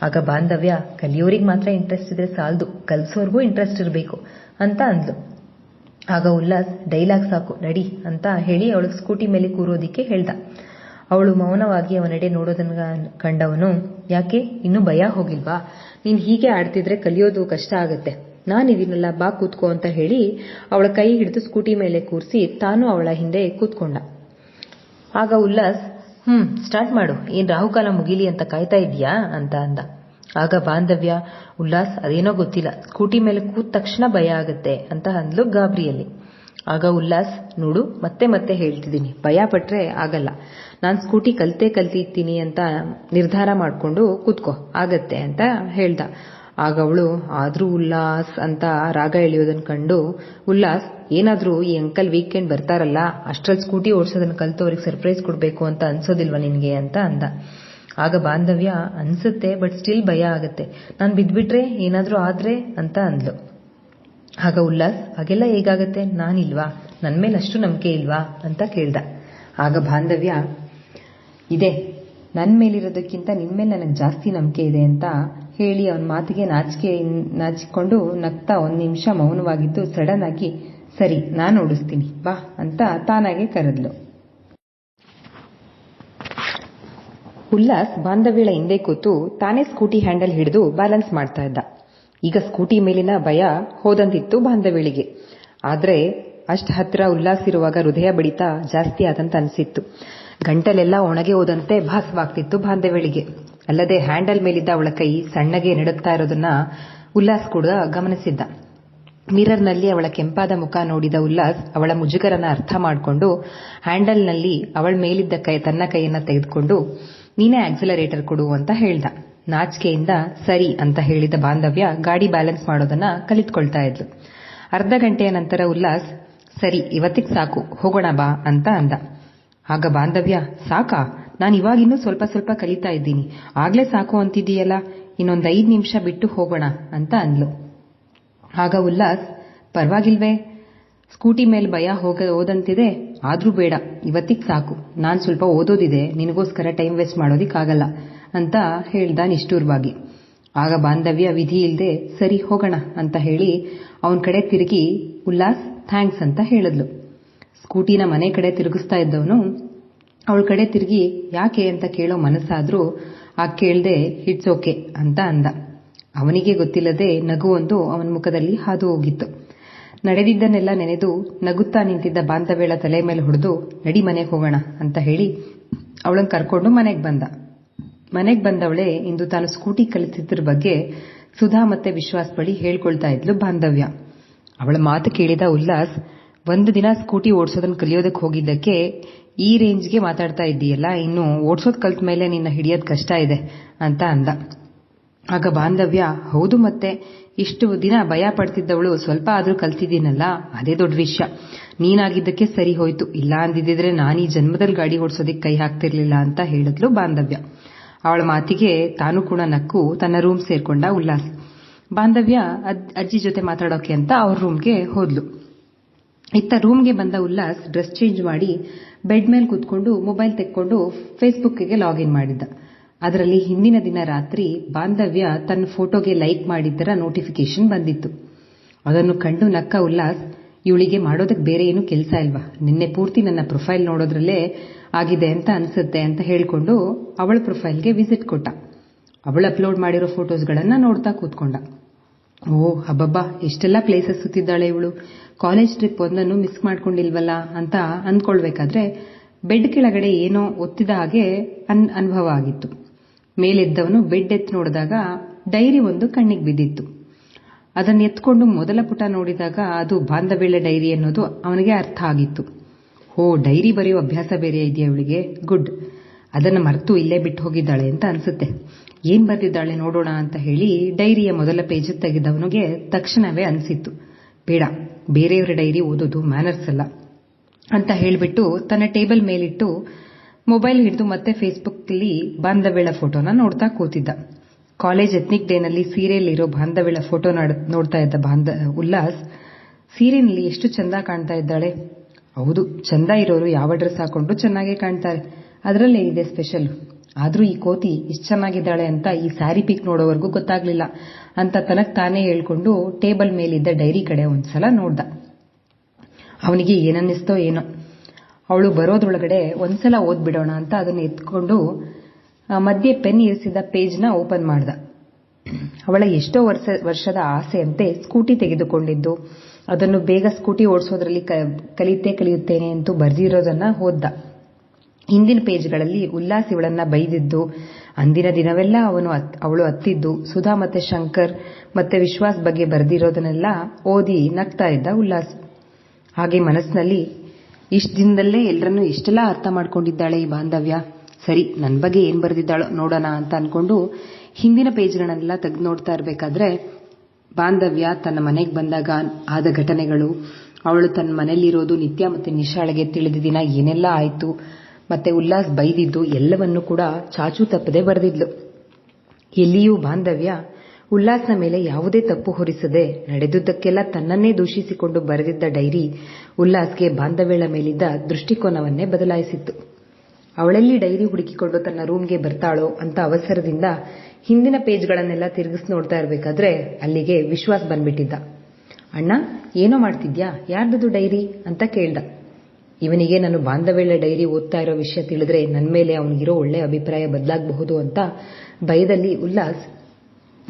ಆಗ ಬಾಂಧವ್ಯ, ಕಲಿಯೋರಿಗೆ ಮಾತ್ರ ಇಂಟ್ರೆಸ್ಟ್ ಇದ್ರೆ ಸಾಲದು. ಕಲ್ಸೋರ್ಗೂ ಇಂಟ್ರೆಸ್ಟ್ ಇರಬೇಕು ಅಂತ ಅಂದ್ಲು. ಆಗ ಉಲ್ಲಾಸ್, ಡೈಲಾಗ್ ಸಾಕು, ನಡಿ ಅಂತ ಹೇಳಿ ಅವಳಿಗೆ ಸ್ಕೂಟಿ ಮೇಲೆ ಕೂರೋದಿಕ್ಕೆ ಹೇಳ್ದ. ಅವಳು ಮೌನವಾಗಿ ಅವನಡೆ ನೋಡೋದನ್ನ ಕಂಡವನು, ಯಾಕೆ? ಇನ್ನೂ ಭಯ ಹೋಗಿಲ್ವಾ? ನೀನ್ ಹೀಗೆ ಆಡ್ತಿದ್ರೆ ಕಲಿಯೋದು ಕಷ್ಟ ಆಗತ್ತೆ. ನಾನಿದೀನಲ್ಲ ಬಾ ಕೂತ್ಕೋ ಅಂತ ಹೇಳಿ ಅವಳ ಕೈ ಹಿಡಿದು ಸ್ಕೂಟಿ ಮೇಲೆ ಕೂರಿಸಿ ತಾನು ಅವಳ ಹಿಂದೆ ಕೂತ್ಕೊಂಡ. ಆಗ ಉಲ್ಲಾಸ್, ಹ್ಮ್, ಸ್ಟಾರ್ಟ್ ಮಾಡು. ಏನ್ ರಾಹುಕಾಲ ಮುಗಿಲಿ ಅಂತ ಕಾಯ್ತಾ ಇದೀಯಾ ಅಂತ ಅಂದ. ಆಗ ಬಾಂಧವ್ಯ, ಉಲ್ಲಾಸ್, ಅದೇನೋ ಗೊತ್ತಿಲ್ಲ. ಸ್ಕೂಟಿ ಮೇಲೆ ಕೂತ ತಕ್ಷಣ ಭಯ ಆಗುತ್ತೆ ಅಂತ ಅಂದ್ಲು ಗಾಬರಿಯಲ್ಲಿ. ಆಗ ಉಲ್ಲಾಸ್, ನೋಡು, ಮತ್ತೆ ಮತ್ತೆ ಹೇಳ್ತಿದ್ದೀನಿ. ಭಯ ಪಟ್ರೆ ಆಗಲ್ಲ. ನಾನು ಸ್ಕೂಟಿ ಕಲ್ತೆ ಕಲ್ತಿರ್ತೀನಿ ಅಂತ ನಿರ್ಧಾರ ಮಾಡ್ಕೊಂಡು ಕೂತ್ಕೋ, ಆಗತ್ತೆ ಅಂತ ಹೇಳ್ದ. ಆಗ ಅವಳು, ಆದ್ರೂ ಉಲ್ಲಾಸ್ ಅಂತ ರಾಗ ಎಳೆಯೋದನ್ನ ಕಂಡು ಉಲ್ಲಾಸ್, ಏನಾದ್ರೂ ಈ ಅಂಕಲ್ ವೀಕೆಂಡ್ ಬರ್ತಾರಲ್ಲ, ಅಷ್ಟ್ರಲ್ಲಿ ಸ್ಕೂಟಿ ಓಡಿಸೋದನ್ನ ಕಲ್ತು ಅವ್ರಿಗೆ ಸರ್ಪ್ರೈಸ್ ಕೊಡ್ಬೇಕು ಅಂತ ಅನ್ಸೋದಿಲ್ವಾ ನಿನ್ಗೆ ಅಂತ ಅಂದ. ಆಗ ಬಾಂಧವ್ಯ ಅನ್ಸುತ್ತೆ ಬಟ್ ಸ್ಟಿಲ್ ಭಯ ಆಗುತ್ತೆ. ನಾನು ಬಿದ್ಬಿಟ್ರೆ ಏನಾದ್ರೂ ಆದ್ರೆ ಅಂತ ಅಂದ್ಲು. ಆಗ ಉಲ್ಲಾಸ್, ಹಾಗೆಲ್ಲ ಹೇಗಾಗತ್ತೆ? ನಾನಿಲ್ವಾ? ನನ್ನ ಮೇಲೆ ಅಷ್ಟು ನಂಬಿಕೆ ಇಲ್ವಾ? ಅಂತ ಕೇಳ್ದ. ಆಗ ಬಾಂಧವ್ಯ, ಇದೆ. ನನ್ನ ಮೇಲಿರೋದಕ್ಕಿಂತ ನಿಮ್ಮ ಮೇಲೆ ನನಗೆ ಜಾಸ್ತಿ ನಂಬಿಕೆ ಇದೆ ಅಂತ ಹೇಳಿ ಅವನ ಮಾತಿಗೆ ನಾಚಿಕೆ ನಾಚಿಕೊಂಡು ನಗ್ತಾ ಒಂದು ನಿಮಿಷ ಮೌನವಾಗಿದ್ದು ಸಡನ್ ಆಗಿ, ಸರಿ, ನಾನು ಓಡಿಸ್ತೀನಿ, ಬಾ ಅಂತ ತಾನಾಗೆ ಕರೆದ್ಲು. ಉಲ್ಲಾಸ್ ಬಾಂಧವ್ಯಳ ಹಿಂದೆ ಕೂತು ತಾನೇ ಸ್ಕೂಟಿ ಹ್ಯಾಂಡಲ್ ಹಿಡಿದು ಬ್ಯಾಲೆನ್ಸ್ ಮಾಡ್ತಾ ಇದ್ದ. ಈಗ ಸ್ಕೂಟಿ ಮೇಲಿನ ಭಯ ಹೋದಂತಿತ್ತು ಬಾಂಧವ್ಯಳಿಗೆ. ಆದ್ರೆ ಅಷ್ಟ್ ಹತ್ತಿರ ಉಲ್ಲಾಸ್ ಇರುವಾಗ ಹೃದಯ ಬಡಿತ ಜಾಸ್ತಿ ಆದಂತ ಅನಿಸಿತ್ತು. ಗಂಟಲೆಲ್ಲ ಒಣಗೆ ಹೋದಂತೆ ಭಾಸವಾಗ್ತಿತ್ತು ಬಾಂಧವ್ಯಳಿಗೆ. ಅಲ್ಲದೆ ಹ್ಯಾಂಡಲ್ ಮೇಲಿದ್ದ ಅವಳ ಕೈ ಸಣ್ಣಗೆ ನಡುಗ್ತಾ ಇರೋದನ್ನ ಉಲ್ಲಾಸ್ ಕೂಡ ಗಮನಿಸಿದ್ದ. ಮಿರರ್ನಲ್ಲಿ ಅವಳ ಕೆಂಪಾದ ಮುಖ ನೋಡಿದ ಉಲ್ಲಾಸ್ ಅವಳ ಮುಜುಗರನ ಅರ್ಥ ಮಾಡಿಕೊಂಡು ಹ್ಯಾಂಡಲ್ನಲ್ಲಿ ಅವಳ ಮೇಲಿದ್ದ ಕೈ ತನ್ನ ಕೈಯನ್ನ ತೆಗೆದುಕೊಂಡು ನೀನೇ ಆಕ್ಸಿಲರೇಟರ್ ಕೊಡು ಅಂತ ಹೇಳ್ದ. ನಾಚಿಕೆಯಿಂದ ಸರಿ ಅಂತ ಹೇಳಿದ ಬಾಂಧವ್ಯ ಗಾಡಿ ಬ್ಯಾಲೆನ್ಸ್ ಮಾಡೋದನ್ನ ಕಲಿತ್ಕೊಳ್ತಾ ಇದ್ಲು. ಅರ್ಧ ಗಂಟೆಯ ನಂತರ ಉಲ್ಲಾಸ್, ಸರಿ, ಇವತ್ತಿಗ್ ಸಾಕು, ಹೋಗೋಣ ಬಾ ಅಂತ ಅಂದ. ಆಗ ಬಾಂಧವ್ಯ, ಸಾಕಾ? ನಾನು ಇವಾಗಿನ್ನೂ ಸ್ವಲ್ಪ ಸ್ವಲ್ಪ ಕಲಿತಾ ಇದ್ದೀನಿ. ಆಗ್ಲೇ ಸಾಕು ಅಂತಿದೀಯಲ್ಲ ಇನ್ನೊಂದ್ ಐದು ನಿಮಿಷ ಬಿಟ್ಟು ಹೋಗೋಣ ಅಂತ ಅಂದ್ಲು. ಆಗ ಉಲ್ಲಾಸ್, ಪರವಾಗಿಲ್ವೇ, ಸ್ಕೂಟಿ ಮೇಲೆ ಭಯ ಹೋಗ ಓದಂತಿದೆ ಆದ್ರೂ ಬೇಡ, ಇವತ್ತಿಗೆ ಸಾಕು. ನಾನು ಸ್ವಲ್ಪ ಓದೋದಿದೆ, ನಿನಗೋಸ್ಕರ ಟೈಮ್ ವೇಸ್ಟ್ ಮಾಡೋದಿಕ್ಕಾಗಲ್ಲ ಅಂತ ಹೇಳ್ದ ನಿಷ್ಠೂರ್ವಾಗಿ. ಆಗ ಬಾಂಧವ್ಯ ವಿಧಿ ಇಲ್ಲದೆ ಸರಿ ಹೋಗೋಣ ಅಂತ ಹೇಳಿ ಅವನ ಕಡೆ ತಿರುಗಿ, ಉಲ್ಲಾಸ್, ಥ್ಯಾಂಕ್ಸ್ ಅಂತ ಹೇಳಿದ್ಲು. ಸ್ಕೂಟಿನ ಮನೆ ಕಡೆ ತಿರುಗಿಸ್ತಾ ಇದ್ದವನು ಅವಳ ಕಡೆ ತಿರುಗಿ, ಯಾಕೆ ಅಂತ ಕೇಳೋ ಮನಸ್ಸಾದ್ರೂ ಆ ಕೇಳ್ದೆ ಇಟ್ಸ್ ಓಕೆ ಅಂತ ಅಂದ. ಅವನಿಗೆ ಗೊತ್ತಿಲ್ಲದೆ ನಗುವೊಂದು ಅವನ ಮುಖದಲ್ಲಿ ಹಾದು ಹೋಗಿತ್ತು. ನಡೆದಿದ್ದನ್ನೆಲ್ಲ ನೆನೆದು ನಗುತ್ತಾ ನಿಂತಿದ್ದ ಬಾಂಧವ್ಯಳ ತಲೆ ಮೇಲೆ ಹೊಡೆದು, ನಡಿ ಮನೆಗೆ ಹೋಗೋಣ ಅಂತ ಹೇಳಿ ಅವಳನ್ನ ಕರ್ಕೊಂಡು ಮನೆಗೆ ಬಂದ. ಮನೆಗೆ ಬಂದವಳೆ ಇಂದು ತಾನು ಸ್ಕೂಟಿ ಕಲಿತಿದ್ದರ ಬಗ್ಗೆ ಸುಧಾ ಮತ್ತೆ ವಿಶ್ವಾಸ್ ಬಳಿ ಹೇಳ್ಕೊಳ್ತಾ ಇದ್ಲು ಬಾಂಧವ್ಯ. ಅವಳ ಮಾತು ಕೇಳಿದ ಉಲ್ಲಾಸ್, ಒಂದು ದಿನ ಸ್ಕೂಟಿ ಓಡಿಸೋದನ್ನ ಕಲಿಯೋದಕ್ಕೆ ಹೋಗಿದ್ದಕ್ಕೆ ಈ ರೇಂಜ್ಗೆ ಮಾತಾಡ್ತಾ ಇದ್ದೀಯಲ್ಲ, ಇನ್ನು ಓಡಿಸೋದ್ ಕಲ್ತ ಮೇಲೆ ನಿನ್ನ ಹಿಡಿಯೋದು ಕಷ್ಟ ಇದೆ, ಅಂತ ಅಂದ. ಆಗ ಬಾಂಧವ್ಯ, ಹೌದು ಮತ್ತೆ. ಇಷ್ಟು ದಿನ ಭಯ ಪಡ್ತಿದ್ದವಳು, ಸ್ವಲ್ಪ ಆದರೂ ಕಲ್ತಿದ್ದೀನಲ್ಲ. ಅದೇ ದೊಡ್ಡ ವಿಷಯ. ನೀನಾಗಿದ್ದಕ್ಕೆ ಸರಿ ಹೋಯ್ತು. ಇಲ್ಲ ಅಂದಿದ್ರೆ ನಾನು ಜನ್ಮದಲ್ಲಿ ಗಾಡಿ ಓಡಿಸೋದಕ್ಕೆ ಕೈ ಹಾಕ್ತಿರ್ಲಿಲ್ಲ ಅಂತ ಹೇಳಿದ್ಲು ಬಾಂಧವ್ಯ. ಅವಳ ಮಾತಿಗೆ ತಾನು ಕೂಡ ನಕ್ಕು ತನ್ನ ರೂಮ್ ಸೇರ್ಕೊಂಡ ಉಲ್ಲಾಸ್. ಬಾಂಧವ್ಯ ಅಜ್ಜಿ ಜೊತೆ ಮಾತಾಡೋಕೆ ಅಂತ ಅವ್ರ ರೂಮ್ಗೆ ಹೋದ್ಲು. ಇತ್ತ ರೂಮ್ಗೆ ಬಂದ ಉಲ್ಲಾಸ್ ಡ್ರೆಸ್ ಚೇಂಜ್ ಮಾಡಿ ಬೆಡ್ ಮೇಲೆ ಕೂತ್ಕೊಂಡು ಮೊಬೈಲ್ ತೆಕ್ಕೊಂಡು ಫೇಸ್ಬುಕ್ಗೆ ಲಾಗಿನ್ ಮಾಡಿದ್ದ. ಅದರಲ್ಲಿ ಹಿಂದಿನ ದಿನ ರಾತ್ರಿ ಬಾಂಧವ್ಯ ತನ್ನ ಫೋಟೋಗೆ ಲೈಕ್ ಮಾಡಿದ್ದರ ನೋಟಿಫಿಕೇಶನ್ ಬಂದಿತ್ತು. ಅದನ್ನು ಕಂಡು ನಕ್ಕ ಉಲ್ಲಾಸ್, ಇವಳಿಗೆ ಮಾಡೋದಕ್ಕೆ ಬೇರೆ ಏನು ಕೆಲಸ ಇಲ್ವಾ? ನಿನ್ನೆ ಪೂರ್ತಿ ನನ್ನ ಪ್ರೊಫೈಲ್ ನೋಡೋದ್ರಲ್ಲೇ ಆಗಿದೆ ಅಂತ ಅನ್ಸುತ್ತೆ ಅಂತ ಹೇಳಿಕೊಂಡು ಅವಳ ಪ್ರೊಫೈಲ್ಗೆ ವಿಸಿಟ್ ಕೊಟ್ಟ. ಅವಳು ಅಪ್ಲೋಡ್ ಮಾಡಿರೋ ಫೋಟೋಸ್ಗಳನ್ನು ನೋಡ್ತಾ ಕೂತ್ಕೊಂಡ. ಓ ಹಬ್ಬಬ್ಬಾ ಎಷ್ಟೆಲ್ಲ ಪ್ಲೇಸಸ್ ಸುತ್ತಿದ್ದಾಳೆ ಇವಳು. ಕಾಲೇಜ್ ಟ್ರಿಪ್ ಒಂದನ್ನು ಮಿಸ್ ಮಾಡ್ಕೊಂಡಿಲ್ವಲ್ಲ? ಅಂತ ಅಂದ್ಕೊಳ್ಬೇಕಾದ್ರೆ ಬೆಡ್ ಕೆಳಗಡೆ ಏನೋ ಒತ್ತಿದ ಹಾಗೆ ಅನ್, ಅನುಭವ ಆಗಿತ್ತು. ಮೇಲೆದ್ದವನು ಬೆಡ್ ಎತ್ತಿ ನೋಡಿದಾಗ ಡೈರಿ ಒಂದು ಕಣ್ಣಿಗೆ ಬಿದ್ದಿತ್ತು. ಅದನ್ನು ಎತ್ಕೊಂಡು ಮೊದಲ ಪುಟ ನೋಡಿದಾಗ ಅದು ಬಾಂಧವ್ಯಳ ಡೈರಿ ಅನ್ನೋದು ಅವನಿಗೆ ಅರ್ಥ ಆಗಿತ್ತು. ಓ ಡೈರಿ ಬರೆಯೋ ಅಭ್ಯಾಸ ಬೇರೆ ಇದೆಯಾ ಅವಳಿಗೆ ಗುಡ್. ಅದನ್ನು ಮರೆತು ಇಲ್ಲೇ ಬಿಟ್ಟು ಹೋಗಿದ್ದಾಳೆ ಅಂತ ಅನ್ಸುತ್ತೆ. ಏನ್ ಬರೆದಿದ್ದಾಳೆ ನೋಡೋಣ ಅಂತ ಹೇಳಿ ಡೈರಿಯ ಮೊದಲ ಪೇಜ್ ತೆಗೆದವನಿಗೆ ತಕ್ಷಣವೇ ಅನಿಸಿತ್ತು. ಬೇಡ, ಬೇರೆಯವರ ಡೈರಿ ಓದೋದು ಮ್ಯಾನರ್ಸ್ ಅಲ್ಲ ಅಂತ ಹೇಳಿಬಿಟ್ಟು ತನ್ನ ಟೇಬಲ್ ಮೇಲಿಟ್ಟು ಮೊಬೈಲ್ ಹಿಡಿದು ಮತ್ತೆ ಫೇಸ್ಬುಕ್ಕಲ್ಲಿ ಬಾಂಧವ್ಯಳ ಫೋಟೋನ ನೋಡ್ತಾ ಕೂತಿದ್ದ. ಕಾಲೇಜ್ ಎತ್ನಿಕ್ ಡೇನಲ್ಲಿ ಸೀರೆಯಲ್ಲಿರೋ ಬಾಂಧವ್ಯಳ ಫೋಟೋ ನೋಡ್ತಾ ಇದ್ದ ಬಾಂಧ, ಉಲ್ಲಾಸ್, ಸೀರೆನಲ್ಲಿ ಎಷ್ಟು ಚಂದ ಕಾಣ್ತಾ ಇದ್ದಾಳೆ? ಹೌದು, ಚಂದ ಇರೋರು ಯಾವ ಡ್ರೆಸ್ ಹಾಕೊಂಡು ಚೆನ್ನಾಗೇ ಕಾಣ್ತಾರೆ. ಅದರಲ್ಲೇ ಇದೆ ಸ್ಪೆಷಲ್. ಆದ್ರೂ ಈ ಕೋತಿ ಇಷ್ಟು ಚೆನ್ನಾಗಿದ್ದಾಳೆ ಅಂತ ಈ ಸ್ಯಾರಿ ಪಿಕ್ ನೋಡೋವರೆಗೂ ಗೊತ್ತಾಗ್ಲಿಲ್ಲ ಅಂತ ತನಗೆ ತಾನೇ ಹೇಳ್ಕೊಂಡು ಟೇಬಲ್ ಮೇಲಿದ್ದ ಡೈರಿ ಕಡೆ ಒಂದ್ಸಲ ನೋಡ್ದ. ಅವನಿಗೆ ಏನನ್ನಿಸ್ತೋ ಏನೋ. ಅವಳು ಬರೋದ್ರೊಳಗಡೆ ಒಂದ್ಸಲ ಓದ್ಬಿಡೋಣ ಅಂತ ಅದನ್ನ ಎತ್ಕೊಂಡು ಮಧ್ಯೆ ಪೆನ್ ಇರಿಸಿದ ಪೇಜ್ನ ಓಪನ್ ಮಾಡ್ದ. ಅವಳ ಎಷ್ಟೋ ವರ್ಷ, ವರ್ಷದ ಆಸೆಯಂತೆ ಸ್ಕೂಟಿ ತೆಗೆದುಕೊಂಡಿದ್ದು, ಅದನ್ನು ಬೇಗ ಸ್ಕೂಟಿ ಓಡಿಸೋದ್ರಲ್ಲಿ ಕಲಿತೇ ಕಲಿಯುತ್ತೇನೆ ಅಂತೂ ಬರ್ದಿರೋದನ್ನ ಓದ್ದ. ಹಿಂದಿನ ಪೇಜ್ಗಳಲ್ಲಿ ಉಲ್ಲಾಸ್ ಇವಳನ್ನ ಬೈದಿದ್ದು, ಅಂದಿನ ದಿನವೆಲ್ಲ ಅವನು ಅವಳು ಅತ್ತಿದ್ದು, ಸುಧಾ ಮತ್ತೆ ಶಂಕರ್ ಮತ್ತೆ ವಿಶ್ವಾಸ್ ಬಗ್ಗೆ ಬರೆದಿರೋದನ್ನೆಲ್ಲ ಓದಿ ನಗ್ತಾ ಇದ್ದ ಉಲ್ಲಾಸ್. ಹಾಗೆ ಮನಸ್ಸಿನಲ್ಲಿ ಇಷ್ಟ ದಿನದಲ್ಲೇ ಎಲ್ಲರನ್ನೂ ಇಷ್ಟೆಲ್ಲ ಅರ್ಥ ಮಾಡ್ಕೊಂಡಿದ್ದಾಳೆ ಈ ಬಾಂಧವ್ಯ. ಸರಿ ನನ್ನ ಬಗ್ಗೆ ಏನು ಬರೆದಿದ್ದಾಳೋ ನೋಡೋಣ ಅಂತ ಅನ್ಕೊಂಡು ಹಿಂದಿನ ಪೇಜ್ಗಳನ್ನೆಲ್ಲ ತೆಗೆದು ನೋಡ್ತಾ ಇರಬೇಕಾದ್ರೆ, ಬಾಂಧವ್ಯ ತನ್ನ ಮನೆಗೆ ಬಂದಾಗ ಆದ ಘಟನೆಗಳು, ಅವಳು ತನ್ನ ಮನೆಯಲ್ಲಿರೋದು ನಿತ್ಯ ಮತ್ತೆ ನಿಶಾಳೆಗೆ ತಿಳಿದ ದಿನ ಏನೆಲ್ಲ ಆಯಿತು, ಮತ್ತೆ ಉಲ್ಲಾಸ್ ಬೈದಿದ್ದು ಎಲ್ಲವನ್ನೂ ಕೂಡ ಚಾಚು ತಪ್ಪದೆ ಬರೆದಿದ್ಲು. ಎಲ್ಲಿಯೂ ಬಾಂಧವ್ಯ ಉಲ್ಲಾಸ್ನ ಮೇಲೆ ಯಾವುದೇ ತಪ್ಪು ಹೊರಿಸದೆ ನಡೆದುದಕ್ಕೆಲ್ಲ ತನ್ನನ್ನೇ ದೂಷಿಸಿಕೊಂಡು ಬರೆದಿದ್ದ ಡೈರಿ ಉಲ್ಲಾಸ್ಗೆ ಬಾಂಧವ್ಯಳ ಮೇಲಿದ್ದ ದೃಷ್ಟಿಕೋನವನ್ನೇ ಬದಲಾಯಿಸಿತ್ತು. ಅವಳೆಲ್ಲಿ ಡೈರಿ ಹುಡುಕಿಕೊಂಡು ತನ್ನ ರೂಮ್ಗೆ ಬರ್ತಾಳೋ ಅಂತ ಅವಸರದಿಂದ ಹಿಂದಿನ ಪೇಜ್ಗಳನ್ನೆಲ್ಲ ತಿರುಗಿಸ್ ನೋಡ್ತಾ ಇರಬೇಕಾದ್ರೆ ಅಲ್ಲಿಗೆ ವಿಶ್ವಾಸ್ ಬಂದ್ಬಿಟ್ಟಿದ್ದ. ಅಣ್ಣ, ಏನೋ ಮಾಡ್ತಿದ್ಯಾ? ಯಾರ್ದದು ಡೈರಿ? ಅಂತ ಕೇಳ್ದ. ಇವನಿಗೆ ನಾನು ಬಾಂಧವ್ಯಳ ಡೈರಿ ಓದ್ತಾ ಇರೋ ವಿಷಯ ತಿಳಿದ್ರೆ ನನ್ನ ಮೇಲೆ ಅವನಿಗಿರೋ ಒಳ್ಳೆ ಅಭಿಪ್ರಾಯ ಬದಲಾಗಬಹುದು ಅಂತ ಭಯದಲ್ಲಿ ಉಲ್ಲಾಸ್,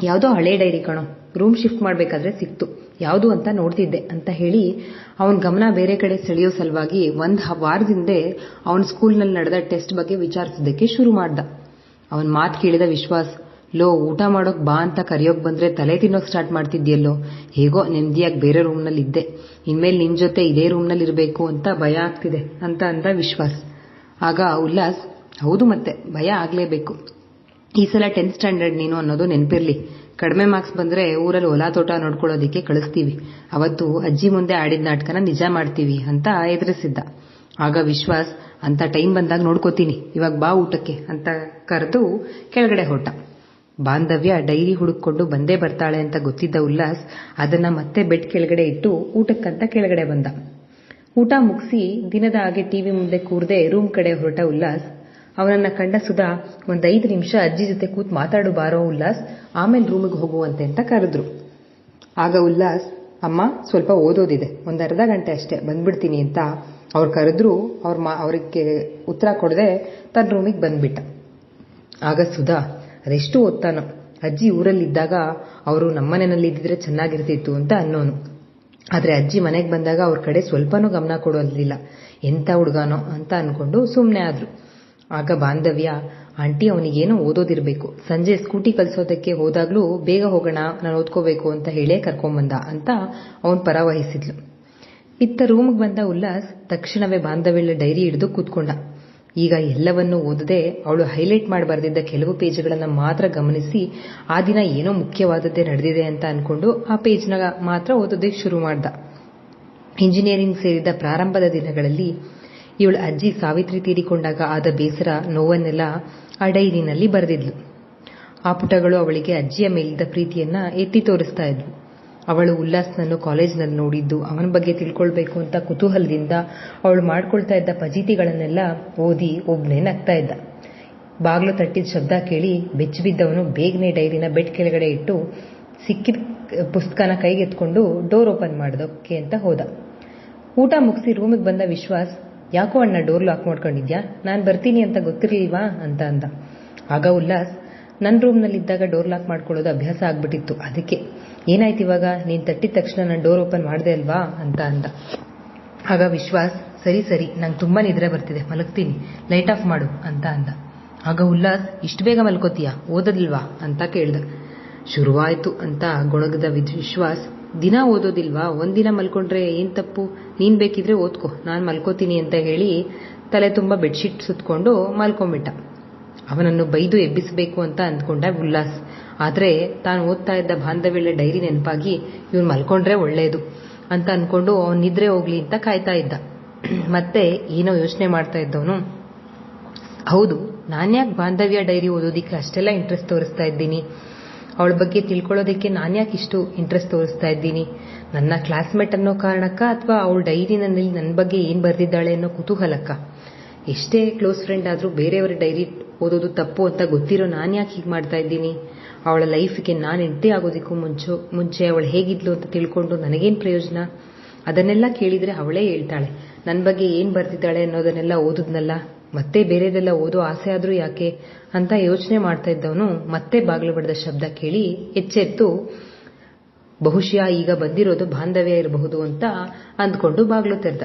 ಯಾವುದೋ ಹಳೆ ಡೈರಿ ಕಣೋ, ರೂಮ್ ಶಿಫ್ಟ್ ಮಾಡಬೇಕಾದ್ರೆ ಸಿಕ್ತು. ಯಾವುದು ಅಂತ ನೋಡ್ತಿದ್ದೆ ಅಂತ ಹೇಳಿ ಅವನ ಗಮನ ಬೇರೆ ಕಡೆ ಸೆಳೆಯೋ ಸಲುವಾಗಿ ಒಂದು ವಾರದಿಂದ ಅವನ ಸ್ಕೂಲ್ನಲ್ಲಿ ನಡೆದ ಟೆಸ್ಟ್ ಬಗ್ಗೆ ವಿಚಾರಿಸೋದಕ್ಕೆ ಶುರು ಮಾಡ್ದ. ಅವನ್ ಮಾತು ಕೇಳಿದ ವಿಶ್ವಾಸ್, ಲೋ, ಊಟ ಮಾಡೋಕ್ ಬಾ ಅಂತ ಕರೆಯೋಕ್ ಬಂದ್ರೆ ತಲೆ ತಿನ್ನೋಕ್ ಸ್ಟಾರ್ಟ್ ಮಾಡ್ತಿದ್ಯಲ್ಲೋ? ಹೇಗೋ ನೆಮ್ಮದಿಯಾಗಿ ಬೇರೆ ರೂಮ್ನಲ್ಲಿ ಇದ್ದೆ. ಇನ್ಮೇಲೆ ನಿನ್ ಜೊತೆ ಇದೇ ರೂಮ್ನಲ್ಲಿ ಇರಬೇಕು ಅಂತ ಭಯ ಆಗ್ತಿದೆ ಅಂತ ಅಂದ ವಿಶ್ವಾಸ್. ಆಗ ಉಲ್ಲಾಸ್, ಹೌದು ಮತ್ತೆ, ಭಯ ಆಗ್ಲೇಬೇಕು. ಈ ಸಲ ಟೆಂತ್ ಸ್ಟ್ಯಾಂಡರ್ಡ್ ನೀನು ಅನ್ನೋದು ನೆನಪಿರ್ಲಿ. ಕಡಿಮೆ ಮಾರ್ಕ್ಸ್ ಬಂದ್ರೆ ಊರಲ್ಲಿ ಹೊಲ ತೋಟ ನೋಡ್ಕೊಳ್ಳೋದಿಕ್ಕೆ ಕಳಿಸ್ತೀವಿ. ಅವತ್ತು ಅಜ್ಜಿ ಮುಂದೆ ಆಡಿದ ನಾಟಕನ ನಿಜ ಮಾಡ್ತೀವಿ ಅಂತ ಎದುರಿಸಿದ್ದ ಆಗ ವಿಶ್ವಾಸ್ ಅಂತ ಟೈಮ್ ಬಂದಾಗ ನೋಡ್ಕೋತೀನಿ. ಇವಾಗ ಬಾ ಊಟಕ್ಕೆ ಅಂತ ಕರೆದು ಕೆಳಗಡೆ ಹೊರಟ. ಬಾಂಧವ್ಯ ಡೈರಿ ಹುಡುಕೊಂಡು ಬಂದೇ ಬರ್ತಾಳೆ ಅಂತ ಗೊತ್ತಿದ್ದ ಉಲ್ಲಾಸ್ ಅದನ್ನ ಮತ್ತೆ ಬೆಡ್ ಕೆಳಗಡೆ ಇಟ್ಟು ಊಟಕ್ಕಂತ ಕೆಳಗಡೆ ಬಂದ. ಊಟ ಮುಗಿಸಿ ದಿನದ ಹಾಗೆ ಟಿವಿ ಮುಂದೆ ಕೂರದೆ ರೂಮ್ ಕಡೆ ಹೊರಟ ಉಲ್ಲಾಸ್ ಅವನನ್ನ ಕಂಡ ಸುಧಾ ಒಂದ್ ಐದು ನಿಮಿಷ ಅಜ್ಜಿ ಜೊತೆ ಕೂತ್ ಮಾತಾಡು ಬಾರೋ ಉಲ್ಲಾಸ್ ಆಮೇಲೆ ರೂಮಿಗೆ ಹೋಗುವಂತೆ ಅಂತ ಕರೆದ್ರು. ಆಗ ಉಲ್ಲಾಸ್, ಅಮ್ಮ, ಸ್ವಲ್ಪ ಓದೋದಿದೆ. ಒಂದು ಅರ್ಧ ಗಂಟೆ ಅಷ್ಟೇ, ಬಂದ್ಬಿಡ್ತೀನಿ ಅಂತ ಅವ್ರು ಕರೆದ್ರು. ಅವ್ರ ಮಾ, ಅವ್ರಿಗೆ ಉತ್ತರ ಕೊಡದೆ ತನ್ನ ರೂಮಿಗೆ ಬಂದ್ಬಿಟ್ಟ. ಆಗ ಸುಧಾ, ಅದೆಷ್ಟು ಓದ್ತಾನೋ ಅಜ್ಜಿ ಊರಲ್ಲಿದ್ದಾಗ ಅವರು ನಮ್ಮನೆಯಲ್ಲಿ ಇದ್ದಿದ್ರೆ ಚೆನ್ನಾಗಿರ್ತಿತ್ತು ಅಂತ ಅನ್ನೋನು. ಆದ್ರೆ ಅಜ್ಜಿ ಮನೆಗೆ ಬಂದಾಗ ಅವ್ರ ಕಡೆ ಸ್ವಲ್ಪನೂ ಗಮನ ಕೊಡೋದಿಲ್ಲ. ಎಂತ ಹುಡುಗಾನೋ ಅಂತ ಅನ್ಕೊಂಡು ಸುಮ್ಮನೆ ಆದ್ರು. ಆಗ ಬಾಂಧವ್ಯ, ಆಂಟಿ ಅವನಿಗೇನೋ ಓದೋದಿರಬೇಕು. ಸಂಜೆ ಸ್ಕೂಟಿ ಕಲಿಸೋದಕ್ಕೆ ಹೋದಾಗ್ಲೂ ಬೇಗ ಹೋಗೋಣ, ನಾನು ಓದ್ಕೋಬೇಕು ಅಂತ ಹೇಳೇ ಕರ್ಕೊಂಬಂದ ಅಂತ ಅವನ್ ಪರ ವಹಿಸಿದ್ಲು ಇತ್ತ ರೂಮ್ಗೆ ಬಂದ ಉಲ್ಲಾಸ್ ತಕ್ಷಣವೇ ಬಾಂಧವ್ಯಳ ಡೈರಿ ಹಿಡಿದು ಕೂತ್ಕೊಂಡ. ಈಗ ಎಲ್ಲವನ್ನೂ ಓದದೆ ಅವಳು ಹೈಲೈಟ್ ಮಾಡಬಾರ್ದಿದ್ದ ಬರೆದಿದ್ದ ಕೆಲವು ಪೇಜ್ಗಳನ್ನ ಮಾತ್ರ ಗಮನಿಸಿ, ಆ ದಿನ ಏನೋ ಮುಖ್ಯವಾದದ್ದೇ ನಡೆದಿದೆ ಅಂತ ಅನ್ಕೊಂಡು ಆ ಪೇಜ್ನ ಮಾತ್ರ ಓದೋದಕ್ಕೆ ಶುರು ಮಾಡ್ದ. ಇಂಜಿನಿಯರಿಂಗ್ ಸೇರಿದ ಪ್ರಾರಂಭದ ದಿನಗಳಲ್ಲಿ ಇವಳ ಅಜ್ಜಿ ಸಾವಿತ್ರಿ ತೀರಿಕೊಂಡಾಗ ಆದ ಬೇಸರ ನೋವನ್ನೆಲ್ಲ ಆ ಡೈರಿನಲ್ಲಿ ಬರೆದಿದ್ಲು. ಆ ಪುಟಗಳು ಅವಳಿಗೆ ಅಜ್ಜಿಯ ಮೇಲಿದ್ದ ಪ್ರೀತಿಯನ್ನ ಎತ್ತಿ ತೋರಿಸ್ತಾ ಇದ್ವು. ಅವಳು ಉಲ್ಲಾಸ್ನನ್ನು ಕಾಲೇಜ್ನಲ್ಲಿ ನೋಡಿದ್ದು, ಅವನ ಬಗ್ಗೆ ತಿಳ್ಕೊಳ್ಬೇಕು ಅಂತ ಕುತೂಹಲದಿಂದ ಅವಳು ಮಾಡ್ಕೊಳ್ತಾ ಇದ್ದ ಪಜೀತಿಗಳನ್ನೆಲ್ಲ ಓದಿ ಒಬ್ನೇ ನಗ್ತಾ ಇದ್ದ. ಬಾಗ್ಲು ತಟ್ಟಿದ ಶಬ್ದ ಕೇಳಿ ಬೆಚ್ಚಿಬಿದ್ದವನು ಬೇಗನೆ ಡೈರಿನ ಬೆಡ್ ಕೆಳಗಡೆ ಇಟ್ಟು ಸಿಕ್ಕಿದ ಪುಸ್ತಕನ ಕೈಗೆತ್ಕೊಂಡು ಡೋರ್ ಓಪನ್ ಮಾಡೋದಕ್ಕೆ ಅಂತ ಹೋದ. ಊಟ ಮುಗಿಸಿ ರೂಮಿಗೆ ಬಂದ ವಿಶ್ವಾಸ್ ಯಾಕೋ ಅಣ್ಣ ಡೋರ್ ಲಾಕ್ ಮಾಡ್ಕೊಂಡಿದ್ಯಾ? ನಾನು ಬರ್ತೀನಿ ಅಂತ ಗೊತ್ತಿರಲಿಲ್ವಾ? ಅಂತ ಅಂದ. ಆಗ ಉಲ್ಲಾಸ್ ನನ್ನ ರೂಮ್ನಲ್ಲಿದ್ದಾಗ ಡೋರ್ ಲಾಕ್ ಮಾಡ್ಕೊಳ್ಳೋದು ಅಭ್ಯಾಸ ಆಗ್ಬಿಟ್ಟಿತ್ತು. ಅದಕ್ಕೆ, ಏನಾಯ್ತು ಇವಾಗ? ನೀನ್ ತಟ್ಟಿದ ತಕ್ಷಣ ನಾನು ಡೋರ್ ಓಪನ್ ಮಾಡಿದೆ ಅಲ್ವಾ? ಅಂತ ಅಂದ. ಆಗ ವಿಶ್ವಾಸ್, ಸರಿ ಸರಿ, ನಂಗೆ ತುಂಬಾ ನಿದ್ರೆ ಬರ್ತಿದೆ, ಮಲಗ್ತೀನಿ, ಲೈಟ್ ಆಫ್ ಮಾಡು, ಅಂತ ಅಂದ. ಆಗ ಉಲ್ಲಾಸ್, ಇಷ್ಟು ಬೇಗ ಮಲ್ಕೋತೀಯಾ? ಓದೋದಿಲ್ವಾ? ಅಂತ ಕೇಳ್ದ. ಶುರುವಾಯಿತು ಅಂತ ಗೊಣಗದ ವಿಶ್ವಾಸ್ ದಿನ ಓದೋದಿಲ್ವಾ? ಒಂದಿನ ಮಲ್ಕೊಂಡ್ರೆ ಏನ್ ತಪ್ಪು? ನೀನ್ ಬೇಕಿದ್ರೆ ಓದ್ಕೋ. ನಾನ್ ಮಲ್ಕೋತೀನಿ ಅಂತ ಹೇಳಿ ತಲೆ ತುಂಬಾ ಬೆಡ್ಶೀಟ್ ಸುತ್ಕೊಂಡು ಮಲ್ಕೊಂಡ್ಬಿಟ್ಟ. ಅವನನ್ನು ಬೈದು ಎಬ್ಬಿಸಬೇಕು ಅಂತ ಅಂದ್ಕೊಂಡ ಉಲ್ಲಾಸ್. ಆದ್ರೆ ತಾನು ಓದ್ತಾ ಇದ್ದ ಬಾಂಧವ್ಯಳ ಡೈರಿ ನೆನಪಾಗಿ ಇವನು ಮಲ್ಕೊಂಡ್ರೆ ಒಳ್ಳೇದು ಅಂತ ಅನ್ಕೊಂಡು ಅವನ್ ನಿದ್ರೆ ಹೋಗ್ಲಿ ಅಂತ ಕಾಯ್ತಾ ಇದ್ದ. ಮತ್ತೆ ಏನೋ ಯೋಚನೆ ಮಾಡ್ತಾ ಇದ್ದವನು, ಹೌದು, ನಾನ್ಯಾಕೆ ಬಾಂಧವ್ಯ ಡೈರಿ ಓದೋದಿಕ್ಕೆ ಅಷ್ಟೆಲ್ಲ ಇಂಟ್ರೆಸ್ಟ್ ತೋರಿಸ್ತಾ ಇದ್ದೀನಿ. ಅವಳ ಬಗ್ಗೆ ತಿಳ್ಕೊಳ್ಳೋದಕ್ಕೆ ನಾನ್ಯಾಕೆ ಇಷ್ಟು ಇಂಟ್ರೆಸ್ಟ್ ತೋರಿಸ್ತಾ ಇದ್ದೀನಿ? ನನ್ನ ಕ್ಲಾಸ್ಮೇಟ್ ಅನ್ನೋ ಕಾರಣಕ್ಕ ಅಥವಾ ಅವಳ ಡೈರಿನಲ್ಲಿ ನನ್ನ ಬಗ್ಗೆ ಏನು ಬರೆದಿದ್ದಾಳೆ ಅನ್ನೋ ಕುತೂಹಲಕ್ಕ? ಎಷ್ಟೇ ಕ್ಲೋಸ್ ಫ್ರೆಂಡ್ ಆದ್ರೂ ಬೇರೆಯವರ ಡೈರಿ ಓದೋದು ತಪ್ಪು ಅಂತ ಗೊತ್ತಿರೋ ನಾನು ಯಾಕೆ ಹೀಗೆ ಮಾಡ್ತಾ ಇದ್ದೀನಿ? ಅವಳ ಲೈಫ್ಗೆ ನಾನು ಎಂಟ್ರಿ ಆಗೋದಕ್ಕೂ ಮುಂಚೆ ಮುಂಚೆ ಅವಳು ಹೇಗಿದ್ಲು ಅಂತ ತಿಳ್ಕೊಂಡು ನನಗೇನು ಪ್ರಯೋಜನ? ಅದನ್ನೆಲ್ಲ ಕೇಳಿದ್ರೆ ಅವಳೇ ಹೇಳ್ತಾಳೆ. ನನ್ನ ಬಗ್ಗೆ ಏನು ಬರ್ತಿದ್ದಾಳೆ ಅನ್ನೋದನ್ನೆಲ್ಲ ಓದುದ್ನಲ್ಲ? ಮತ್ತೆ ಬೇರೆದೆಲ್ಲ ಓದೋ ಆಸೆ ಆದ್ರೂ ಯಾಕೆ ಅಂತ ಯೋಚನೆ ಮಾಡ್ತಾ ಇದ್ದವನು ಮತ್ತೆ ಬಾಗಿಲು ಬಡದ ಶಬ್ದ ಕೇಳಿ ಎಚ್ಚೆತ್ತು, ಬಹುಶಃ ಈಗ ಬಂದಿರೋದು ಬಾಂಧವ್ಯ ಇರಬಹುದು ಅಂತ ಅಂದ್ಕೊಂಡು ಬಾಗಿಲು ತೆರೆದ.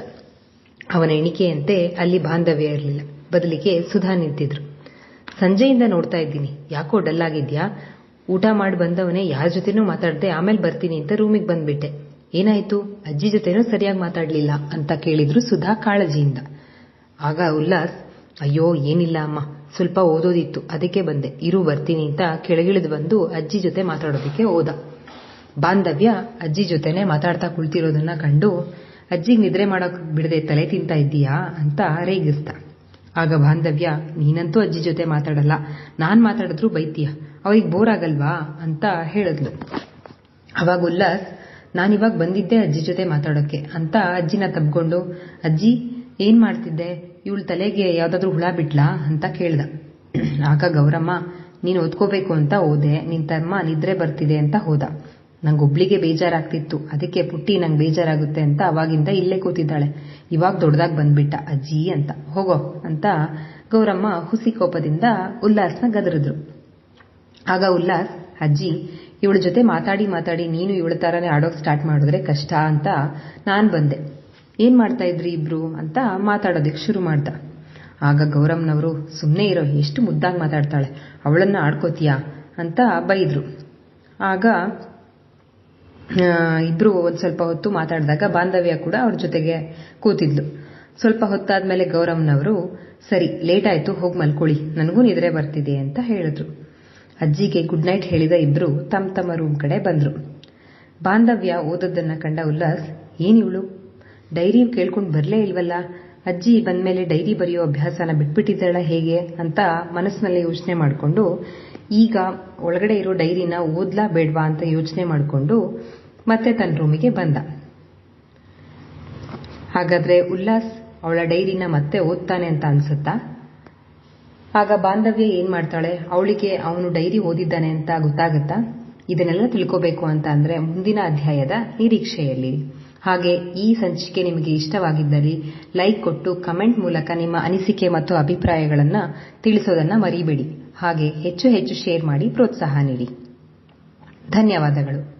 ಅವನ ಎಣಿಕೆಯಂತೆ ಅಲ್ಲಿ ಬಾಂಧವ್ಯ ಇರಲಿಲ್ಲ. ಬದಲಿಗೆ ಸುಧಾ ನಿಂತಿದ್ರು. ಸಂಜೆಯಿಂದ ನೋಡ್ತಾ ಇದ್ದೀನಿ. ಯಾಕೋ ಡಲ್ ಆಗಿದ್ಯಾ? ಊಟ ಮಾಡಿ ಬಂದವನೇ ಯಾರ ಜೊತೆನೂ ಮಾತಾಡದೆ ಆಮೇಲೆ ಬರ್ತೀನಿ ಅಂತ ರೂಮಿಗೆ ಬಂದ್ಬಿಟ್ಟೆ. ಏನಾಯ್ತು? ಅಜ್ಜಿ ಜೊತೆನೂ ಸರಿಯಾಗಿ ಮಾತಾಡ್ಲಿಲ್ಲ ಅಂತ ಕೇಳಿದ್ರು ಸುಧಾ ಕಾಳಜಿಯಿಂದ. ಆಗ ಉಲ್ಲಾಸ್ ಅಯ್ಯೋ, ಏನಿಲ್ಲ ಅಮ್ಮ. ಸ್ವಲ್ಪ ಓದೋದಿತ್ತು. ಅದಕ್ಕೆ ಬಂದೆ. ಇರು, ಬರ್ತೀನಿ ಅಂತ ಕೆಳಗಿಳಿದು ಬಂದು ಅಜ್ಜಿ ಜೊತೆ ಮಾತಾಡೋದಕ್ಕೆ ಹೋದ. ಬಾಂಧವ್ಯ ಅಜ್ಜಿ ಜೊತೆನೆ ಮಾತಾಡ್ತಾ ಕುಳಿತಿರೋದನ್ನ ಕಂಡು, ಅಜ್ಜಿಗೆ ನಿದ್ರೆ ಮಾಡೋಕೆ ಬಿಡದೆ ತಲೆ ತಿಂತಾ ಇದ್ದೀಯಾ? ಅಂತ ರೇಗಿಸ್ತ ಆಗ ಬಾಂಧವ್ಯ, ನೀನಂತೂ ಅಜ್ಜಿ ಜೊತೆ ಮಾತಾಡಲ್ಲ. ನಾನ್ ಮಾತಾಡಿದ್ರು ಬೈತೀಯ. ಅವ್ರಿಗೆ ಬೋರ್ ಆಗಲ್ವಾ ಅಂತ ಹೇಳಿದ್ಲು. ಅವಾಗ ಉಲ್ಲಾಸ್ ನಾನಿವಾಗ ಬಂದಿದ್ದೆ ಅಜ್ಜಿ ಜೊತೆ ಮಾತಾಡೋಕೆ ಅಂತ ಅಜ್ಜಿನ ತಬ್ಕೊಂಡು ಅಜ್ಜಿ, ಏನ್ ಮಾಡ್ತಿದ್ದೆ? ಇವಳ ತಲೆಗೆ ಯಾವುದಾದ್ರೂ ಹುಳ ಬಿಟ್ಲಾ ಅಂತ ಕೇಳ್ದ. ಆಗ ಗೌರಮ್ಮ, ನೀನು ಓದ್ಕೋಬೇಕು ಅಂತ ಓದೆ, ನಿನ್ ತಮ್ಮ ನಿದ್ರೆ ಬರ್ತಿದೆ ಅಂತ ಹೋದ. ನಂಗೊಬ್ಳಿಗೆ ಬೇಜಾರಾಗ್ತಿತ್ತು. ಅದಕ್ಕೆ ಪುಟ್ಟಿ ನಂಗೆ ಬೇಜಾರಾಗುತ್ತೆ ಅಂತ ಅವಾಗಿಂದ ಇಲ್ಲೇ ಕೂತಿದ್ದಾಳೆ. ಇವಾಗ ದೊಡ್ಡದಾಗಿ ಬಂದ್ಬಿಟ್ಟ, ಅಜ್ಜಿ ಅಂತ. ಹೋಗೋ ಅಂತ ಗೌರಮ್ಮ ಹುಸಿ ಕೋಪದಿಂದ ಉಲ್ಲಾಸ್ನ ಗದರಿದ್ರು. ಆಗ ಉಲ್ಲಾಸ್, ಅಜ್ಜಿ, ಇವಳ ಜೊತೆ ಮಾತಾಡಿ ಮಾತಾಡಿ ನೀನು ಇವಳ ಥರನೇ ಆಡೋಕೆ ಸ್ಟಾರ್ಟ್ ಮಾಡಿದ್ರೆ ಕಷ್ಟ ಅಂತ ನಾನು ಬಂದೆ. ಏನ್ ಮಾಡ್ತಾ ಇದ್ರಿ ಇಬ್ರು ಅಂತ ಮಾತಾಡೋದಕ್ಕೆ ಶುರು ಮಾಡ್ದ. ಆಗ ಗೌರಮ್ನವರು ಸುಮ್ಮನೆ ಇರೋ ಎಷ್ಟು ಮುದ್ದಾಗಿ ಮಾತಾಡ್ತಾಳೆ, ಅವಳನ್ನ ಆಡ್ಕೋತೀಯಾ ಅಂತ ಬೈದ್ರು. ಆಗ ಇಬ್ರು ಒಂದ್ ಸ್ವಲ್ಪ ಹೊತ್ತು ಮಾತಾಡಿದಾಗ ಬಾಂಧವ್ಯ ಕೂಡ ಅವ್ರ ಜೊತೆಗೆ ಕೂತಿದ್ಲು. ಸ್ವಲ್ಪ ಹೊತ್ತಾದ್ಮೇಲೆ ಗೌರಮ್ನವರು, ಸರಿ ಲೇಟ್ ಆಯ್ತು, ಹೋಗಿ ಮಲ್ಕೊಳ್ಳಿ, ನನಗೂ ನಿದ್ರೆ ಬರ್ತಿದೆ ಅಂತ ಹೇಳಿದ್ರು. ಅಜ್ಜಿಗೆ ಗುಡ್ ನೈಟ್ ಹೇಳಿದ ಇಬ್ರು ತಮ್ಮ ತಮ್ಮ ರೂಮ್ ಕಡೆ ಬಂದ್ರು. ಬಾಂಧವ್ಯ ಓದೋದನ್ನ ಕಂಡ ಉಲ್ಲಾಸ್ ಏನಿವಳು ಡೈರಿ ಕೇಳ್ಕೊಂಡು ಬರಲೇ ಇಲ್ವಲ್ಲ? ಅಜ್ಜಿ ಬಂದ ಮೇಲೆ ಡೈರಿ ಬರೆಯೋ ಅಭ್ಯಾಸನ ಬಿಟ್ಬಿಟ್ಟಿದ್ದಾಳ ಹೇಗೆ ಅಂತ ಮನಸ್ಸಿನಲ್ಲಿ ಯೋಚನೆ ಮಾಡಿಕೊಂಡು, ಈಗ ಒಳಗಡೆ ಇರೋ ಡೈರಿನ ಓದ್ಲಾ ಬೇಡ್ವಾ ಅಂತ ಯೋಚನೆ ಮಾಡಿಕೊಂಡು ಮತ್ತೆ ತನ್ನ ರೂಮಿಗೆ ಬಂದ. ಹಾಗಾದ್ರೆ ಉಲ್ಲಾಸ್ ಅವಳ ಡೈರಿನ ಮತ್ತೆ ಓದ್ತಾನೆ ಅಂತ ಅನ್ಸುತ್ತಾ? ಆಗ ಬಾಂಧವ್ಯ ಏನ್ ಮಾಡ್ತಾಳೆ? ಅವಳಿಗೆ ಅವನು ಡೈರಿ ಓದಿದ್ದಾನೆ ಅಂತ ಗೊತ್ತಾಗುತ್ತಾ? ಇದನ್ನೆಲ್ಲ ತಿಳ್ಕೋಬೇಕು ಅಂತ ಅಂದ್ರೆ ಮುಂದಿನ ಅಧ್ಯಾಯದ ನಿರೀಕ್ಷೆಯಲ್ಲಿ. ಹಾಗೆ ಈ ಸಂಚಿಕೆ ನಿಮಗೆ ಇಷ್ಟವಾಗಿದ್ದಲ್ಲಿ ಲೈಕ್ ಕೊಟ್ಟು ಕಮೆಂಟ್ ಮೂಲಕ ನಿಮ್ಮ ಅನಿಸಿಕೆ ಮತ್ತು ಅಭಿಪ್ರಾಯಗಳನ್ನು ತಿಳಿಸೋದನ್ನ ಮರಿಬೇಡಿ. ಹಾಗೆ ಹೆಚ್ಚು ಹೆಚ್ಚು ಶೇರ್ ಮಾಡಿ ಪ್ರೋತ್ಸಾಹ ನೀಡಿ. ಧನ್ಯವಾದಗಳು.